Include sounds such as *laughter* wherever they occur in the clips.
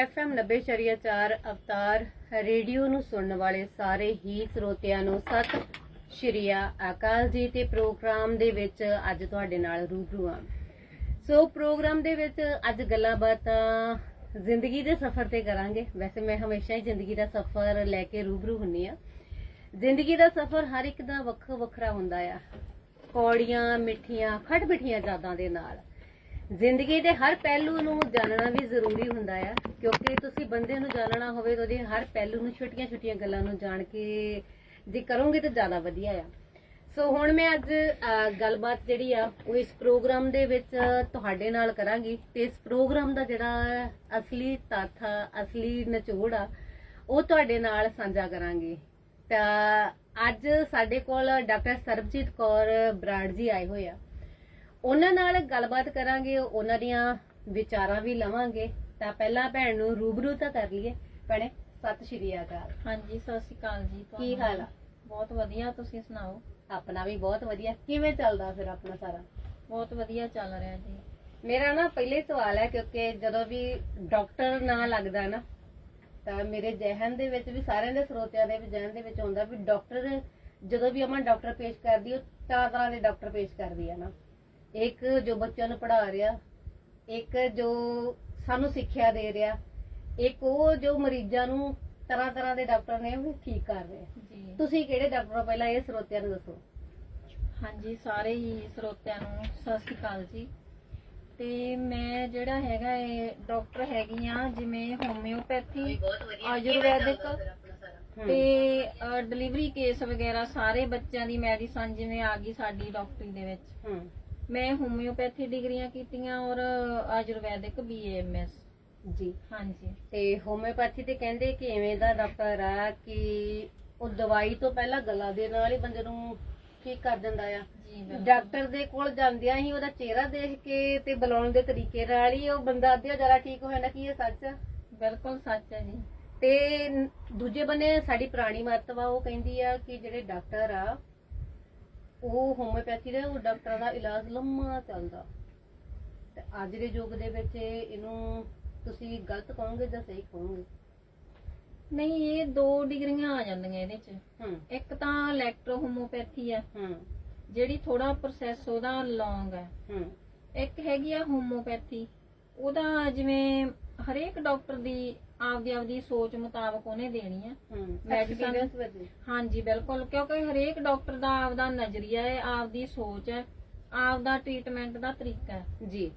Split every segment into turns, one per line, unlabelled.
FM 90.4 ਅਵਤਾਰ radio ਨੂੰ ਸੁਣਨ ਵਾਲੇ ਸਾਰੇ ਹੀ ਸਰੋਤਿਆਂ ਨੂੰ ਸਤਿ ਸ਼੍ਰੀ ਅਕਾਲ ਜੀ ਤੇ ਪ੍ਰੋਗਰਾਮ ਦੇ ਵਿੱਚ ਅੱਜ ਤੁਹਾਡੇ ਨਾਲ ਰੂਬਰੂ ਹਾਂ। ਸੋ ਪ੍ਰੋਗਰਾਮ ਦੇ ਵਿੱਚ ਅੱਜ ਗੱਲਾਂ ਬਾਤਾਂ ਜ਼ਿੰਦਗੀ ਦੇ ਸਫ਼ਰ ਤੇ ਕਰਾਂਗੇ। ਵੈਸੇ ਮੈਂ ਹਮੇਸ਼ਾ ਹੀ ਜ਼ਿੰਦਗੀ ਦਾ ਸਫ਼ਰ ਲੈ ਕੇ ਰੂਬਰੂ ਹੁੰਨੀ ਆ। ਜ਼ਿੰਦਗੀ ਦਾ ਸਫ਼ਰ ਹਰ ਇੱਕ ਦਾ ਵੱਖੋ ਵੱਖਰਾ ਹੁੰਦਾ ਆ। ਕੌੜੀਆਂ, ਮਿੱਠੀਆਂ ਖੱਟ ਮਿੱਠੀਆਂ ਯਾਦਾਂ ਦੇ ਨਾਲ। ਜ਼ਿੰਦਗੀ ਦੇ ਹਰ ਪਹਿਲੂ ਨੂੰ ਜਾਣਨਾ ਵੀ ਜ਼ਰੂਰੀ ਹੁੰਦਾ ਆ ਕਿਉਂਕਿ ਤੁਸੀਂ ਬੰਦੇ ਨੂੰ ਜਾਣਨਾ ਹੋਵੇ ਤਾਂ ਉਹਦੇ ਹਰ ਪਹਿਲੂ ਨੂੰ ਛੋਟੀਆਂ-ਛੋਟੀਆਂ ਗੱਲਾਂ ਨੂੰ ਜਾਣ ਕੇ ਜੇ ਕਰੋਗੇ ਤਾਂ ਜ਼ਿਆਦਾ ਵਧੀਆ ਆ। ਸੋ ਹੁਣ ਮੈਂ ਅੱਜ ਗੱਲਬਾਤ ਜਿਹੜੀ ਆ ਉਹ ਇਸ ਪ੍ਰੋਗਰਾਮ ਦੇ ਵਿੱਚ ਤੁਹਾਡੇ ਨਾਲ ਕਰਾਂਗੀ ਤੇ ਇਸ ਪ੍ਰੋਗਰਾਮ ਦਾ ਜਿਹੜਾ ਅਸਲੀ ਤੱਥ ਆ, ਅਸਲੀ ਨਿਚੋੜ ਆ ਉਹ ਤੁਹਾਡੇ ਨਾਲ ਸਾਂਝਾ ਕਰਾਂਗੀ। ਤਾਂ ਅੱਜ ਸਾਡੇ ਕੋਲ ਡਾਕਟਰ ਸਰਬਜੀਤ ਕੌਰ ਬਰਾੜ ਜੀ ਆਏ ਹੋਏ ਆ। ਉਹਨਾਂ ਨਾਲ ਗੱਲਬਾਤ ਕਰਾਂਗੇ ਉਹਨਾਂ ਦੀਆਂ ਵਿਚਾਰਾਂ ਵੀ ਲਵਾਂਗੇ। ਤਾਂ ਪਹਿਲਾਂ ਭੈਣ ਨੂੰ ਰੂਬਰੂ ਤਾਂ ਕਰ ਲਈਏ। ਭੈਣੇ ਸਤਿ ਸ਼੍ਰੀ ਅਕਾਲ।
ਹਾਂਜੀ ਸਤਿ ਸ਼੍ਰੀ ਅਕਾਲ ਜੀ।
ਕੀ ਹਾਲ ਆ?
ਬਹੁਤ ਵਧੀਆ ਤੁਸੀਂ ਸੁਣਾਓ?
ਆਪਣਾ ਵੀ ਬਹੁਤ ਵਧੀਆ। ਕਿਵੇਂ ਚੱਲਦਾ ਫਿਰ ਆਪਣਾ ਸਾਰਾ?
ਬਹੁਤ ਵਧੀਆ ਚੱਲ ਰਿਹਾ ਜੀ।
ਮੇਰਾ ਨਾ ਪਹਿਲੇ ਸਵਾਲ ਹੈ ਕਿਉਂਕਿ ਜਦੋਂ ਵੀ ਡਾਕਟਰ ਨਾਂ ਲੱਗਦਾ ਨਾ ਤਾਂ ਮੇਰੇ ਜ਼ਿਹਨ ਦੇ ਵਿੱਚ ਵੀ ਸਾਰਿਆਂ ਦੇ ਸਰੋਤਿਆਂ ਦੇ ਵੀ ਜ਼ਿਹਨ ਦੇ ਵਿੱਚ ਆਉਂਦਾ ਵੀ ਡਾਕਟਰ ਜਦੋਂ ਵੀ ਅਮਨ ਡਾਕਟਰ ਪੇਸ਼ ਕਰਦੀ ਉਹ ਚਾਰ ਤਰ੍ਹਾਂ ਦੇ ਡਾਕਟਰ ਪੇਸ਼ ਕਰਦੀ ਆ ਨਾ। ਇੱਕ ਜੋ ਬੱਚਿਆਂ ਨੂੰ ਪੜ੍ਹਾ ਰਿਹਾ ਇੱਕ ਜੋ ਸਾਨੂੰ ਸਿੱਖਿਆ ਦੇ ਰਿਹਾ ਇੱਕ ਉਹ ਜੋ ਮਰੀਜ਼ਾਂ ਨੂੰ ਤਰ੍ਹਾਂ ਤਰ੍ਹਾਂ ਦੇ ਡਾਕਟਰ ਨੇ ਉਹ ਠੀਕ ਕਰ ਰਹੇ।
ਜੀ।
ਤੁਸੀਂ ਕਿਹੜੇ ਡਾਕਟਰ ਪਹਿਲਾਂ ਇਹ ਸਰੋਤਿਆਂ ਨੂੰ ਦੱਸੋ?
ਹਾਂਜੀ ਸਾਰੇ ਹੀ ਸਰੋਤਿਆਂ ਨੂੰ ਸਤਿ ਸ਼੍ਰੀ ਅਕਾਲ ਜੀ। ਤੇ ਮੈਂ ਜਿਹੜਾ ਹੈਗਾ ਇਹ ਡਾਕਟਰ ਹੈਗੀ ਆ ਜਿਵੇਂ ਹੋਮਿਓਪੈਥੀ ਆਯੁਰਵੈਦਿਕ ਤੇ ਡਿਲੀਵਰੀ ਕੇਸ ਵਗੈਰਾ ਸਾਰੇ ਬੱਚਿਆਂ ਦੀ ਮੈਡੀਸਨ ਜਿਵੇਂ ਆ ਗਈ ਸਾਡੀ ਡਾਕਟਰੀ ਦੇ ਵਿੱਚ।
ਹੂੰ।
ਮੈਂ ਹੋਮਿਓਪੈਥੀ ਡਿਗਰੀਆਂ ਕੀਤੀਆਂ ਔਰ ਆਯੁਰਵੈਦਿਕ ਬੀਏਐਮਐਸ
ਜੀ।
ਹਾਂਜੀ।
ਤੇ ਹੋਮਿਓਪੈਥੀ ਤੇ ਕਹਿੰਦੇ ਕਿ ਐਵੇਂ ਦਾ ਡਾਕਟਰ ਆ ਕਿ ਉਹ ਦਵਾਈ ਤੋਂ ਪਹਿਲਾਂ ਗਲਾ ਦੇ ਨਾਲ ਹੀ ਬੰਦੇ ਨੂੰ ਠੀਕ ਕਰ ਦਿੰਦਾ ਆ।
ਜੀ।
ਡਾਕਟਰ ਦੇ ਕੋਲ ਜਾਂਦਿਆਂ ਹੀ ਉਹਦਾ ਚਿਹਰਾ ਦੇਖ ਕੇ ਤੇ ਬੁਲਾਉਣ ਦੇ ਤਰੀਕੇ ਨਾਲ ਹੀ ਉਹ ਬੰਦਾ ਅੱਧਿਓ ਜ਼ਿਆਦਾ ਠੀਕ ਹੋ ਜਾਂਦਾ ਕੀ ਇਹ ਸੱਚ ਆ?
ਬਿਲਕੁਲ ਸੱਚ ਹੈ ਜੀ।
ਤੇ ਦੂਜੇ ਬੰਨੇ ਸਾਡੀ ਪੁਰਾਣੀ ਮਰਤਬਾ ਉਹ ਕਹਿੰਦੀ ਆ ਕਿ ਜਿਹੜੇ ਡਾਕਟਰ ਆ ਉਹ ਹੋਮਿਓਪੈਥੀ ਦੇ ਉਹ ਡਾਕਟਰਾਂ ਦਾ ਇਲਾਜ ਲੰਮਾ ਚੱਲਦਾ। ਤੇ ਅੱਜ ਦੇ ਯੁੱਗ ਦੇ ਵਿੱਚ ਇਹਨੂੰ ਤੁਸੀਂ ਗਲਤ ਕਹੋਗੇ ਜਾਂ ਸਹੀ ਕਹੋਗੇ?
ਨਹੀਂ ਇਹ ਦੋ ਡਿਗਰੀਆਂ ਆ ਜਾਂਦੀਆਂ ਇਹਦੇ ਚ।
ਹੂੰ।
ਇੱਕ ਤਾਂ ਇਲੈਕਟ੍ਰੋ ਹੋਮੋਪੈਥੀ ਹੈ
ਹੂੰ।
ਜਿਹੜੀ ਥੋੜਾ ਪ੍ਰੋਸੈਸ ਉਹਦਾ ਲੌਂਗ ਹੈ
ਹੂੰ।
ਇੱਕ ਹੈਗੀ ਆ ਹੋਮੋਪੈਥੀ ਉਹਦਾ ਜਿਵੇਂ ਹਰੇਕ ਡਾਕਟਰ ਦੀ ਆਪਦੀ ਆਪਦੀ ਸੋਚ ਮੁਤਾਬਕ ਉਹਨੇ ਦੇਣੀ ਆ।
Experience ਵਿੱਚ
ਹਾਂਜੀ ਬਿਲਕੁਲ ਕਿਉਂਕਿ ਹਰੇਕ ਡਾਕਟਰ ਦਾ ਆਪਦਾ ਨਜ਼ਰੀਆ ਹੈ ਆਪਦੀ ਸੋਚ ਹੈ ਆਪਦਾ ਟ੍ਰੀਟਮੈਂਟ ਦਾ ਤਰੀਕਾ ਹੈ।
ਜੀ।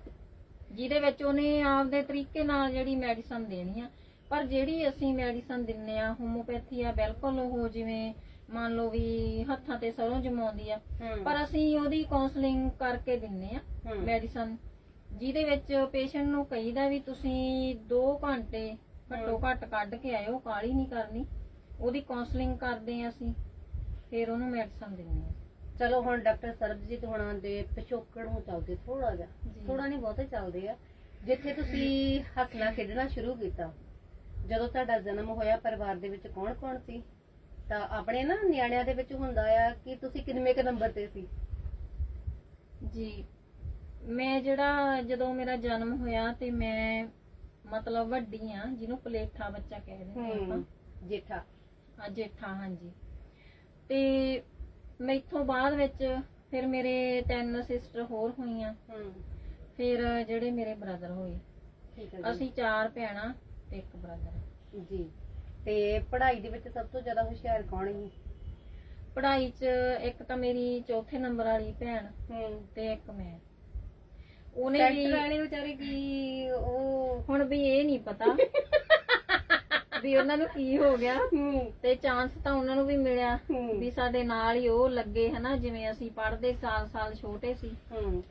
ਜਿਹਦੇ ਵਿੱਚ ਉਹਨੇ ਆਪਦੇ ਤਰੀਕੇ ਨਾਲ ਜਿਹੜੀ ਮੈਡੀਸਨ ਦੇਣੀ ਆ। ਪਰ ਜਿਹੜੀ ਅਸੀਂ ਮੈਡੀਸਨ ਦਿੰਨੇ ਆ ਹੋਮੋਪੈਥੀ ਆ ਬਿਲਕੁਲ ਉਹ ਜਿਵੇਂ ਮੰਨ ਲਓ ਵੀ ਹੱਥਾਂ ਤੇ ਸਰੋਂ ਜਮਾਉਂਦੀ ਆ। ਪਰ ਅਸੀਂ ਉਹਦੀ ਕਾਉਂਸਲਿੰਗ ਕਰਕੇ ਦਿੰਨੇ ਆ। ਮੈਡੀਸਨ ਜਿਹਦੇ ਵਿੱਚ ਪੇਸ਼ੈਂਟ ਨੂੰ ਕਹੀਦਾ ਵੀ ਤੁਸੀਂ 2 ਘੰਟੇ ਘੱਟੋ ਘੱਟ ਕੱਢ ਕੇ ਆਇਓ ਕਾਲੀ ਨਹੀਂ ਕਰਨੀ। ਉਹਦੀ ਕਾਉਂਸਲਿੰਗ ਕਰਦੇ ਆ ਅਸੀਂ ਫਿਰ ਉਹਨੂੰ ਮੈਡੀਸਨ ਦਿੰਨੇ ਆ।
ਚਲੋ ਹੁਣ ਡਾਕਟਰ ਸਰਬਜੀਤ ਹੁਣਾਂ ਦੇ ਪਿਛੋਕੜ ਨੂੰ ਚੱਲਦੇ ਥੋੜਾ ਜਿਹਾ। ਥੋੜਾ ਨਹੀਂ ਬਹੁਤੇ ਚੱਲਦੇ ਆ। ਜਿੱਥੇ ਤੁਸੀਂ ਹੱਸਣਾ ਖੇਡਣਾ ਸ਼ੁਰੂ ਕੀਤਾ ਜਦੋਂ ਤੁਹਾਡਾ ਜਨਮ ਹੋਇਆ ਪਰਿਵਾਰ ਦੇ ਵਿੱਚ ਕੌਣ ਕੌਣ ਸੀ? ਤਾਂ ਆਪਣੇ ਨਾ ਨਿਆਣਿਆਂ ਦੇ ਵਿੱਚ ਹੁੰਦਾ ਆ ਕਿ ਤੁਸੀਂ ਕਿੰਨਵੇਂ ਕ ਨੰਬਰ ਤੇ ਸੀ?
ਜੀ ਮੈਂ ਜਿਹੜਾ ਜਦੋਂ ਮੇਰਾ ਜਨਮ ਹੋਇਆ ਤੇ ਮੈਂ ਮਤਲਬ ਵੱਡੀ ਆ ਜਿਹਨੂੰ ਪਲੇਠਾ ਬੱਚਾ ਕਹਿ ਦਿੰਦੇ ਆ ਆਪਾਂ।
ਜੇਠਾ।
ਆ ਜੇਠਾ ਹਾਂਜੀ। ਤੇ ਮੈਥੋਂ ਬਾਅਦ ਵਿੱਚ ਫਿਰ ਮੇਰੇ ਤਿੰਨ ਸਿਸਟਰ ਹੋਰ ਹੋਈਆਂ।
ਹੂੰ।
ਫਿਰ ਜਿਹੜੇ ਮੇਰੇ ਬ੍ਰਦਰ ਹੋਏ।
ਠੀਕ ਹੈ ਜੀ।
ਅਸੀਂ ਚਾਰ ਭੈਣਾਂ ਤੇ ਇੱਕ ਬ੍ਰਦਰ
ਜੀ। ਤੇ ਪੜ੍ਹਾਈ ਦੇ ਵਿੱਚ ਸਭ ਤੋਂ ਜ਼ਿਆਦਾ ਹੁਸ਼ਿਆਰ ਕੌਣ ਸੀ?
ਪੜ੍ਹਾਈ 'ਚ ਇੱਕ ਤਾਂ ਮੇਰੀ ਚੌਥੇ ਨੰਬਰ ਵਾਲੀ ਭੈਣ
ਹੂੰ।
ਤੇ ਇੱਕ ਮੈਂ। ਉਹਨੇ ਵੀ
ਸੈਕਟਰ ਵਾਲੇ ਵਿਚਾਰੇ ਕੀ ਉਹ
ਹੁਣ ਵੀ ਇਹ ਨਹੀਂ ਪਤਾ *laughs* ਵੀ ਉਹਨਾਂ ਨੂੰ ਕੀ ਹੋ ਗਿਆ।
ਹੂੰ।
ਤੇ ਚਾਂਸ ਤਾਂ ਉਹਨਾਂ ਨੂੰ ਵੀ ਮਿਲਿਆ
ਹੂੰ।
ਵੀ ਸਾਡੇ ਨਾਲ ਹੀ ਉਹ ਲੱਗੇ ਹਨਾ ਜਿਵੇਂ ਅਸੀਂ ਪੜ੍ਹਦੇ ਸਾਲ ਸਾਲ ਛੋਟੇ ਸੀ।
ਹੂੰ।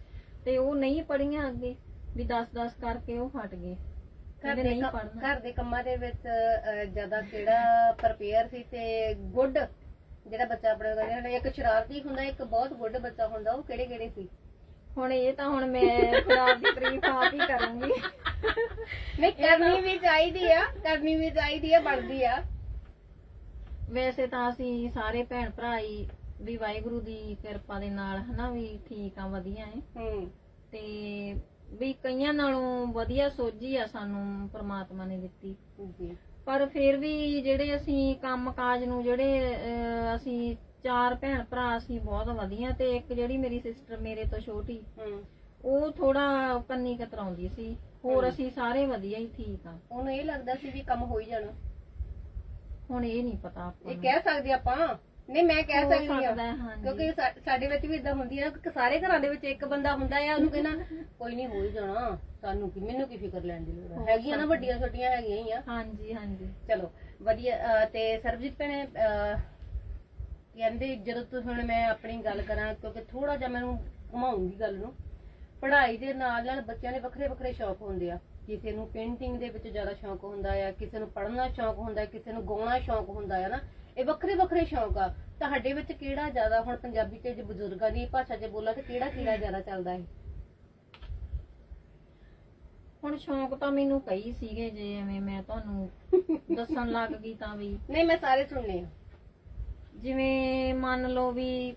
ਤੇ ਉਹ ਨਹੀਂ ਪੜੀਆਂ ਅੱਗੇ ਵੀ 10-10 ਕਰਕੇ ਉਹ ਹਟ ਗਏ।
ਘਰ
ਕਹਿੰਦੇ
ਦੇ
ਨਹੀਂ
ਕੰਮ- ਘਰ ਦੇ ਕੰਮਾਂ ਦੇ ਵਿੱਚ ਅਹ, ਜ਼ਿਆਦਾ ਕਿਹੜਾ ਪ੍ਰਪੇਅਰ ਸੀ ਤੇ ਗੁੱਡ ਜਿਹੜਾ ਬੱਚਾ ਆਪਣੇ ਕੋਲ ਕਹਿੰਦੇ ਇੱਕ ਸ਼ਰਾਰਤੀ ਹੁੰਦਾ ਇੱਕ ਬਹੁਤ ਗੁੱਡ ਬੱਚਾ ਹੁੰਦਾ ਉਹ ਕਿਹੜੇ ਕਿਹੜੇ ਸੀ?
ਹੁਣ ਇਹ ਤਾਂ ਹੁਣ ਮੈਂ ਖਰਾਬ ਦੀ ਤਾਰੀਫ ਆਪ ਹੀ ਕਰੂੰਗੀ।
ਨਹੀਂ ਕਰਨੀ ਵੀ ਚਾਹੀਦੀ ਆ ਕਰਨੀ ਵੀ ਚਾਹੀਦੀ ਆ ਬਣਦੀ ਆ।
ਵੈਸੇ ਤਾਂ ਅਸੀਂ ਸਾਰੇ ਭੈਣ ਭਰਾ ਹੀ ਵੀ ਵਾਹਿਗੁਰੂ ਦੀ ਕਿਰਪਾ ਦੇ ਨਾਲ ਹਨਾ ਵੀ ਠੀਕ ਆ ਵਧੀਆ ਹੈ
ਹੂੰ।
ਤੇ ਵੀ ਕਈਆਂ ਨਾਲੋਂ ਵਧੀਆ ਸੋਝੀ ਆ ਸਾਨੂੰ ਪ੍ਰਮਾਤਮਾ ਨੇ ਦਿੱਤੀ।
ਜੀ।
ਪਰ ਫਿਰ ਵੀ ਜਿਹੜੇ ਅਸੀਂ ਕੰਮ ਕਾਜ ਨੂੰ ਜਿਹੜੇ ਅਹ, ਅਸੀਂ ਚਾਰ ਭੈਣ ਭਰਾ ਅਸੀਂ ਬਹੁਤ ਵਧੀਆ ਤੇ ਇੱਕ ਜਿਹੜੀ ਮੇਰੀ ਸਿਸਟਰ ਮੇਰੇ ਤੋਂ ਛੋਟੀ
ਹੂੰ।
ਉਹ ਥੋੜਾ ਕੰਨੀ ਕਤਰਾਉਂਦੀ ਸੀ ਹੋਰ ਅਸੀਂ ਸਾਰੇ ਵਧੀਆ ਹੀ ਠੀਕ ਆ
ਉਹਨੂੰ ਇਹ ਲੱਗਦਾ ਸੀ ਵੀ ਕੰਮ ਹੋ ਹੀ ਜਾਣਾ।
ਹੁਣ ਇਹ ਨਹੀਂ ਪਤਾ ਆਪਾਂ
ਇਹ
ਨੂੰ।
ਕਹਿ ਸਕਦੇ ਆਪਾਂ। ਨਹੀਂ ਮੈਂ ਕਹਿ
ਹੋ
ਸਕਦੀ
ਸਕਦਾ
ਹਾਂ।
ਹੈ, ਹਾਂਜੀ।
ਕਿਉਂਕਿ ਸਾ- ਸਾਡੇ ਵਿੱਚ ਵੀ ਇਦਾਂ ਹੁੰਦੀ ਹੈ ਕਿ ਸਾਰੇ ਘਰਾਂ ਦੇ ਵਿੱਚ ਇੱਕ ਬੰਦਾ ਹੁੰਦਾ ਆ ਉਹਨੂੰ ਕਹਿਣਾ ਕੋਈ ਨਹੀਂ ਹੋ ਹੀ ਜਾਣਾ। ਸਾਨੂੰ ਕੀ ਮੈਨੂੰ ਕੀ ਫਿਕਰ ਲੈਣ ਦੀ ਲੋੜ ਹੋ ਹੈਗੀਆਂ ਨਾ। ਵੱਡੀਆਂ ਛੋਟੀਆਂ ਹੈਗੀਆਂ ਹੀ ਆ।
ਹਾਂਜੀ ਹਾਂਜੀ।
ਚਲੋ ਵਧੀਆ ਅਹ ਤੇ ਸਰਬਜੀਤ ਭੈਣੇ ਅਹ, ਕਹਿੰਦੇ ਜਦੋਂ ਤੂੰ ਹੁਣ ਮੈਂ ਆਪਣੀ ਗੱਲ ਕਰਾਂ ਕਿਉਂਕਿ ਥੋੜਾ ਜਿਹਾ ਮੈਨੂੰ ਘੁਮਾਉਂਗੀ ਗੱਲ ਨੂੰ ਪੜ੍ਹਾਈ ਦੇ ਨਾਲ ਨਾਲ ਬੱਚਿਆਂ ਦੇ ਵੱਖਰੇ ਵੱਖਰੇ ਸ਼ੌਕ ਹੁੰਦੇ ਆ। ਕਿਸੇ ਨੂੰ ਪੇਂਟਿੰਗ ਦੇ ਵਿੱਚ ਜ਼ਿਆਦਾ ਸ਼ੌਕ ਹੁੰਦਾ ਆ ਕਿਸੇ ਨੂੰ ਪੜ੍ਹਨਾ ਸ਼ੌਕ ਹੁੰਦਾ ਕਿਸੇ ਨੂੰ ਗਾਉਣਾ ਸ਼ੌਕ ਹੁੰਦਾ ਆ ਨਾ ਇਹ ਵੱਖਰੇ ਵੱਖਰੇ ਸ਼ੌਕ ਆ। ਤੁਹਾਡੇ ਵਿੱਚ ਕਿਹੜਾ ਜ਼ਿਆਦਾ ਹੁਣ ਪੰਜਾਬੀ ਤੇ ਜੇ ਬਜ਼ੁਰਗਾਂ ਦੀ ਭਾਸ਼ਾ 'ਚ ਬੋਲਾਂ ਤੇ ਕਿਹੜਾ ਕਿਹੜਾ ਜ਼ਿਆਦਾ ਚੱਲਦਾ ਹੈ
ਹੁਣ ਸ਼ੌਂਕ ਤਾਂ ਮੈਨੂੰ ਕਈ ਸੀਗੇ ਜੇ ਐਵੇਂ ਮੈਂ ਤੁਹਾਨੂੰ ਦੱਸਣ ਲੱਗ ਗਈ ਤਾਂ ਵੀ।
ਨਹੀਂ ਮੈਂ ਸਾਰੇ ਸੁਣਨੇ ਆ।
ਜਿਵੇਂ ਮੰਨ ਲਓ ਵੀ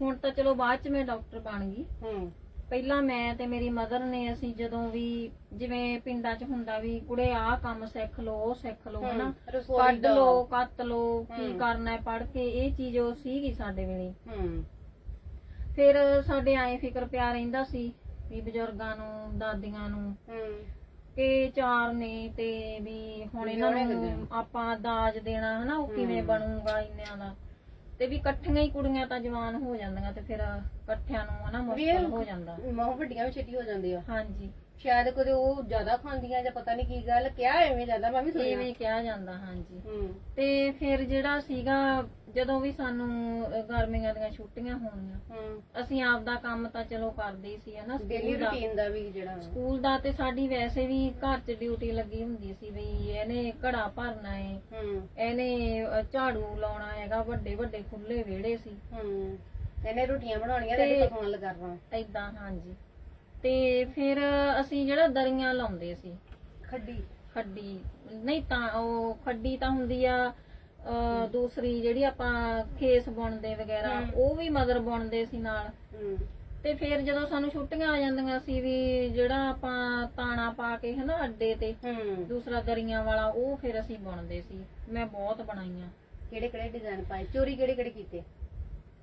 ਹੁਣ ਤਾਂ ਚਲੋ ਬਾਅਦ ਚ ਮੈਂ ਡਾਕਟਰ ਬਣ ਗਈ।
ਹੂੰ।
ਪਹਿਲਾਂ ਮੈਂ ਤੇ ਮੇਰੀ ਮਦਰ ਨੇ ਅਸੀਂ ਜਦੋਂ ਵੀ ਜਿਵੇਂ ਪਿੰਡਾਂ 'ਚ ਹੁੰਦਾ ਵੀ ਕੁੜੇ ਆਹ ਕੰਮ ਸਿੱਖ ਲਓ ਉਹ ਸਿੱਖ ਲਓ ਹਨਾ?
ਹੂੰ, ਰਸੋਈ
ਕੱਢ
ਦਾ।
ਲਓ ਕੱਤ ਲਓ ਕੀ। ਕਰਨਾ ਹੈ ਪੜ ਕੇ ਇਹ ਚੀਜ਼ ਉਹ ਸੀਗੀ ਸਾਡੇ ਵੇਲੇ।
ਹੂੰ।
ਫਿਰ ਸਾਡੇ ਆਏ ਫਿਕਰ ਪਿਆ ਰਹਿੰਦਾ ਸੀ ਵੀ ਬਜ਼ੁਰਗਾਂ ਨੂੰ ਦਾਦੀਆਂ ਨੂੰ।
ਹੂੰ।
ਕਿ ਚਾਰ ਨੇ ਤੇ ਵੀ ਹੁਣ ਇਹਨਾਂ? ਨੂੰ ਆਪਾਂ ਦਾਜ ਦੇਣਾ ਹਨਾ ਉਹ ਕਿਵੇਂ। ਬਣੂਗਾ ਇੰਨਿਆਂ ਦਾ। ਤੇ ਵੀ ਇਕੱਠੀਆਂ ਹੀ ਕੁੜੀਆਂ ਤਾਂ ਜਵਾਨ ਹੋ ਜਾਂਦੀਆਂ ਤੇ ਫਿਰ ਇਕੱਠਿਆਂ ਨੂੰ ਹਨਾ ਮੁਸ਼ਕਲ ਹੋ ਜਾਂਦਾ।
ਮਾਂ ਵੱਡੀਆਂ ਵੀ ਛੇਤੀ ਹੋ ਜਾਂਦੀਆਂ।
ਹਾਂਜੀ।
ਸ਼ਾਇਦ ਕਦੇ ਉਹ ਜ਼ਿਆਦਾ ਖਾਂਦੀਆਂ ਜਾਂ ਪਤਾ ਨਹੀਂ ਕੀ ਗੱਲ ਕਿਹਾ ਐਵੇਂ ਜ਼ਿਆਦਾ ਮੈਂ ਵੀ ਸੁਣਿਆ।
ਇਵੇਂ ਕਿਹਾ ਜਾਂਦਾ ਹਾਂਜੀ। ਤੇ ਫਿਰ ਜਿਹੜਾ ਸੀਗਾ ਜਦੋਂ ਵੀ ਸਾਨੂੰ ਗਰਮੀਆਂ ਦੀਆਂ ਛੁੱਟੀਆਂ ਹੋਣੀਆਂ
ਹੂੰ।
ਅਸੀਂ ਆਪ ਦਾ ਕੰਮ ਤਾਂ ਚਲੋ ਕਰਦੇ ਹੀ ਸੀ ਹਨਾ
ਡੇਲੀ
ਸਕੂਲ ਦਾ।
ਰੁਟੀਨ ਦਾ ਵੀ ਜਿਹੜਾ।
ਸਕੂਲ ਦਾ ਤੇ ਸਾਡੀ ਵੈਸੇ ਵੀ ਘਰ 'ਚ ਡਿਊਟੀ ਲੱਗੀ ਹੁੰਦੀ ਸੀ ਵੀ ਇਹਨੇ ਘੜਾ ਭਰਨਾ ਹੈ
ਹੂੰ।
ਇਹਨੇ ਅ, ਝਾੜੂ ਲਾਉਣਾ ਹੈਗਾ ਵੱਡੇ ਵੱਡੇ ਖੁੱਲੇ ਵਿਹੜੇ ਸੀ।
ਹੂੰ। ਇਹਨੇ ਰੋਟੀਆਂ ਬਣਾਉਣੀਆਂ ਤੇ ਪਕਾਉਣ ਲਗਾਉਣਾ
ਏਦਾਂ ਹਾਂਜੀ। ਤੇ ਫਿਰ ਅਸੀਂ ਜਿਹੜਾ ਦਰੀਆਂ ਲਾਉਂਦੇ ਸੀ
ਖੱਡੀ।
ਖੱਡੀ ਨਹੀਂ ਤਾਂ ਉਹ ਖੱਡੀ ਤਾਂ ਹੁੰਦੀ ਆ ਦੂਸਰੀ ਜਿਹੜੀ ਆਪਾਂ ਖੇਸ ਬੁਣਦੇ ਵਗੈਰਾ। ਉਹ ਵੀ ਮਦਰ ਬੁਣਦੇ ਸੀ ਨਾਲ। ਤੇ ਫਿਰ ਜਦੋਂ ਸਾਨੂੰ ਛੁੱਟੀਆਂ ਆ ਜਾਂਦੀਆਂ ਸੀ ਵੀ ਜਿਹੜਾ ਆਪਾਂ ਤਾਣਾ ਪਾ ਕੇ ਹਨਾ ਅੱਡੇ ਤੇ ਦੂਸਰਾ ਦਰੀਆਂ ਵਾਲਾ ਉਹ ਫਿਰ ਅਸੀਂ ਬੁਣਦੇ ਸੀ। ਮੈਂ ਬਹੁਤ ਬਣਾਈਆਂ।
ਕਿਹੜੇ ਕਿਹੜੇ ਡਿਜ਼ਾਈਨ ਪਾਏ? ਚੋਰੀ ਕਿਹੜੇ ਕਿਹੜੇ ਕੀਤੇ?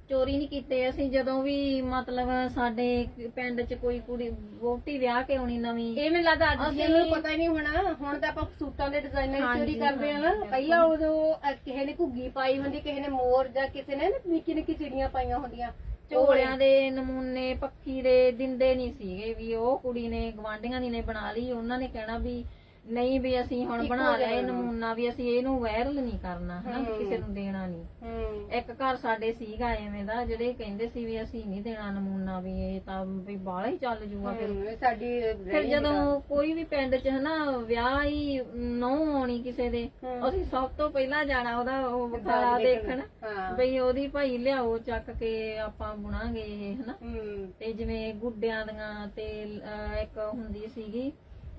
ਚੋਰੀ ਨਹੀਂ ਕੀਤੇ। ਅਸੀਂ ਜਦੋਂ ਵੀ ਮਤਲਬ ਸਾਡੇ ਪਿੰਡ 'ਚ ਕੋਈ ਕੁੜੀ ਵੋਟੀ ਵਿਆਹ ਕੇ ਆਉਣੀ ਨਵੀਂ
ਇਹ ਮੈਨੂੰ ਲੱਗਦਾ ਅੱਜ
ਅਸੀਂ-
ਨੂੰ ਪਤਾ ਹੀ ਨਹੀਂ ਹੋਣਾ। ਹੁਣ ਤਾਂ ਆਪਾਂ ਸੂਟਾਂ ਦੇ ਡਿਜ਼ਾਈਨਾਂ ਦੀ ਚੋਰੀ ਕਰਦੇ ਆ ਨਾ। ਪਹਿਲਾਂ ਉਦੋਂ ਅਹ, ਕਿਸੇ ਨੇ ਘੁੱਗੀ ਪਾਈ ਹੁੰਦੀ ਕਿਸੇ ਨੇ ਮੋਰ ਜਾਂ ਕਿਸੇ ਨੇ ਨਾ ਨਿੱਕੀ ਨਿੱਕੀ ਚਿੜੀਆਂ ਪਾਈਆਂ ਹੁੰਦੀਆਂ।
ਝੋਲਿਆਂ ਦੇ ਨਮੂਨੇ ਪੱਖੀ ਦੇ ਦਿੰਦੇ ਨਹੀਂ ਸੀਗੇ ਵੀ ਉਹ ਕੁੜੀ ਨੇ ਗਵਾਂਢੀਆਂ ਦੀ ਨੇ ਬਣਾ ਲਈ। ਉਹਨਾਂ ਨੇ ਕਹਿਣਾ ਵੀ ਨਹੀਂ ਵੀ ਅਸੀਂ ਹੁਣ ਬਣਾ ਲਿਆ ਇਹ। ਨਮੂਨਾ ਵੀ ਅਸੀਂ ਇਹਨੂੰ ਵਾਇਰਲ ਨਹੀਂ ਕਰਨਾ ਹਨਾ। ਕਿਸੇ ਨੂੰ ਦੇਣਾ ਨਹੀਂ
ਹੂੰ
ਇੱਕ ਘਰ ਸਾਡੇ ਸੀਗਾ ਐਵੇਂ ਦਾ ਜਿਹੜੇ ਕਹਿੰਦੇ ਸੀ ਵੀ ਅਸੀਂ ਨਹੀਂ ਦੇਣਾ ਨਮੂਨਾ ਵੀ ਇਹ ਤਾਂ ਵੀ ਬਾਹਲਾ ਹੀ ਚੱਲ ਜੂਗਾ ਫਿਰ
ਹੂੰ, ਸਾਡੀ
ਫਿਰ ਜਦੋਂ ਕੋਈ ਵੀ ਪਿੰਡ 'ਚ ਹਨਾ ਵਿਆਹ ਹੀ ਨੌ ਆਉਣੀ ਕਿਸੇ ਦੇ
ਹਮ।
ਅਸੀਂ ਸਭ ਤੋਂ ਪਹਿਲਾਂ ਜਾਣਾ ਉਹਦਾ ਉਹ
ਦਾਜ ਦੇਖਣ।
ਦੇਖਣ
ਹਾਂ।
ਬਈ ਉਹਦੀ ਭਾਈ ਲਿਆਓ ਚੱਕ ਕੇ ਆਪਾਂ ਬੁਣਾਂਗੇ ਇਹ ਹਨਾ
ਹੂੰ
ਤੇ ਜਿਵੇਂ ਗੁੱਡਿਆਂ ਦੀਆਂ ਤੇ ਅਹ, ਇੱਕ ਹੁੰਦੀ ਸੀਗੀ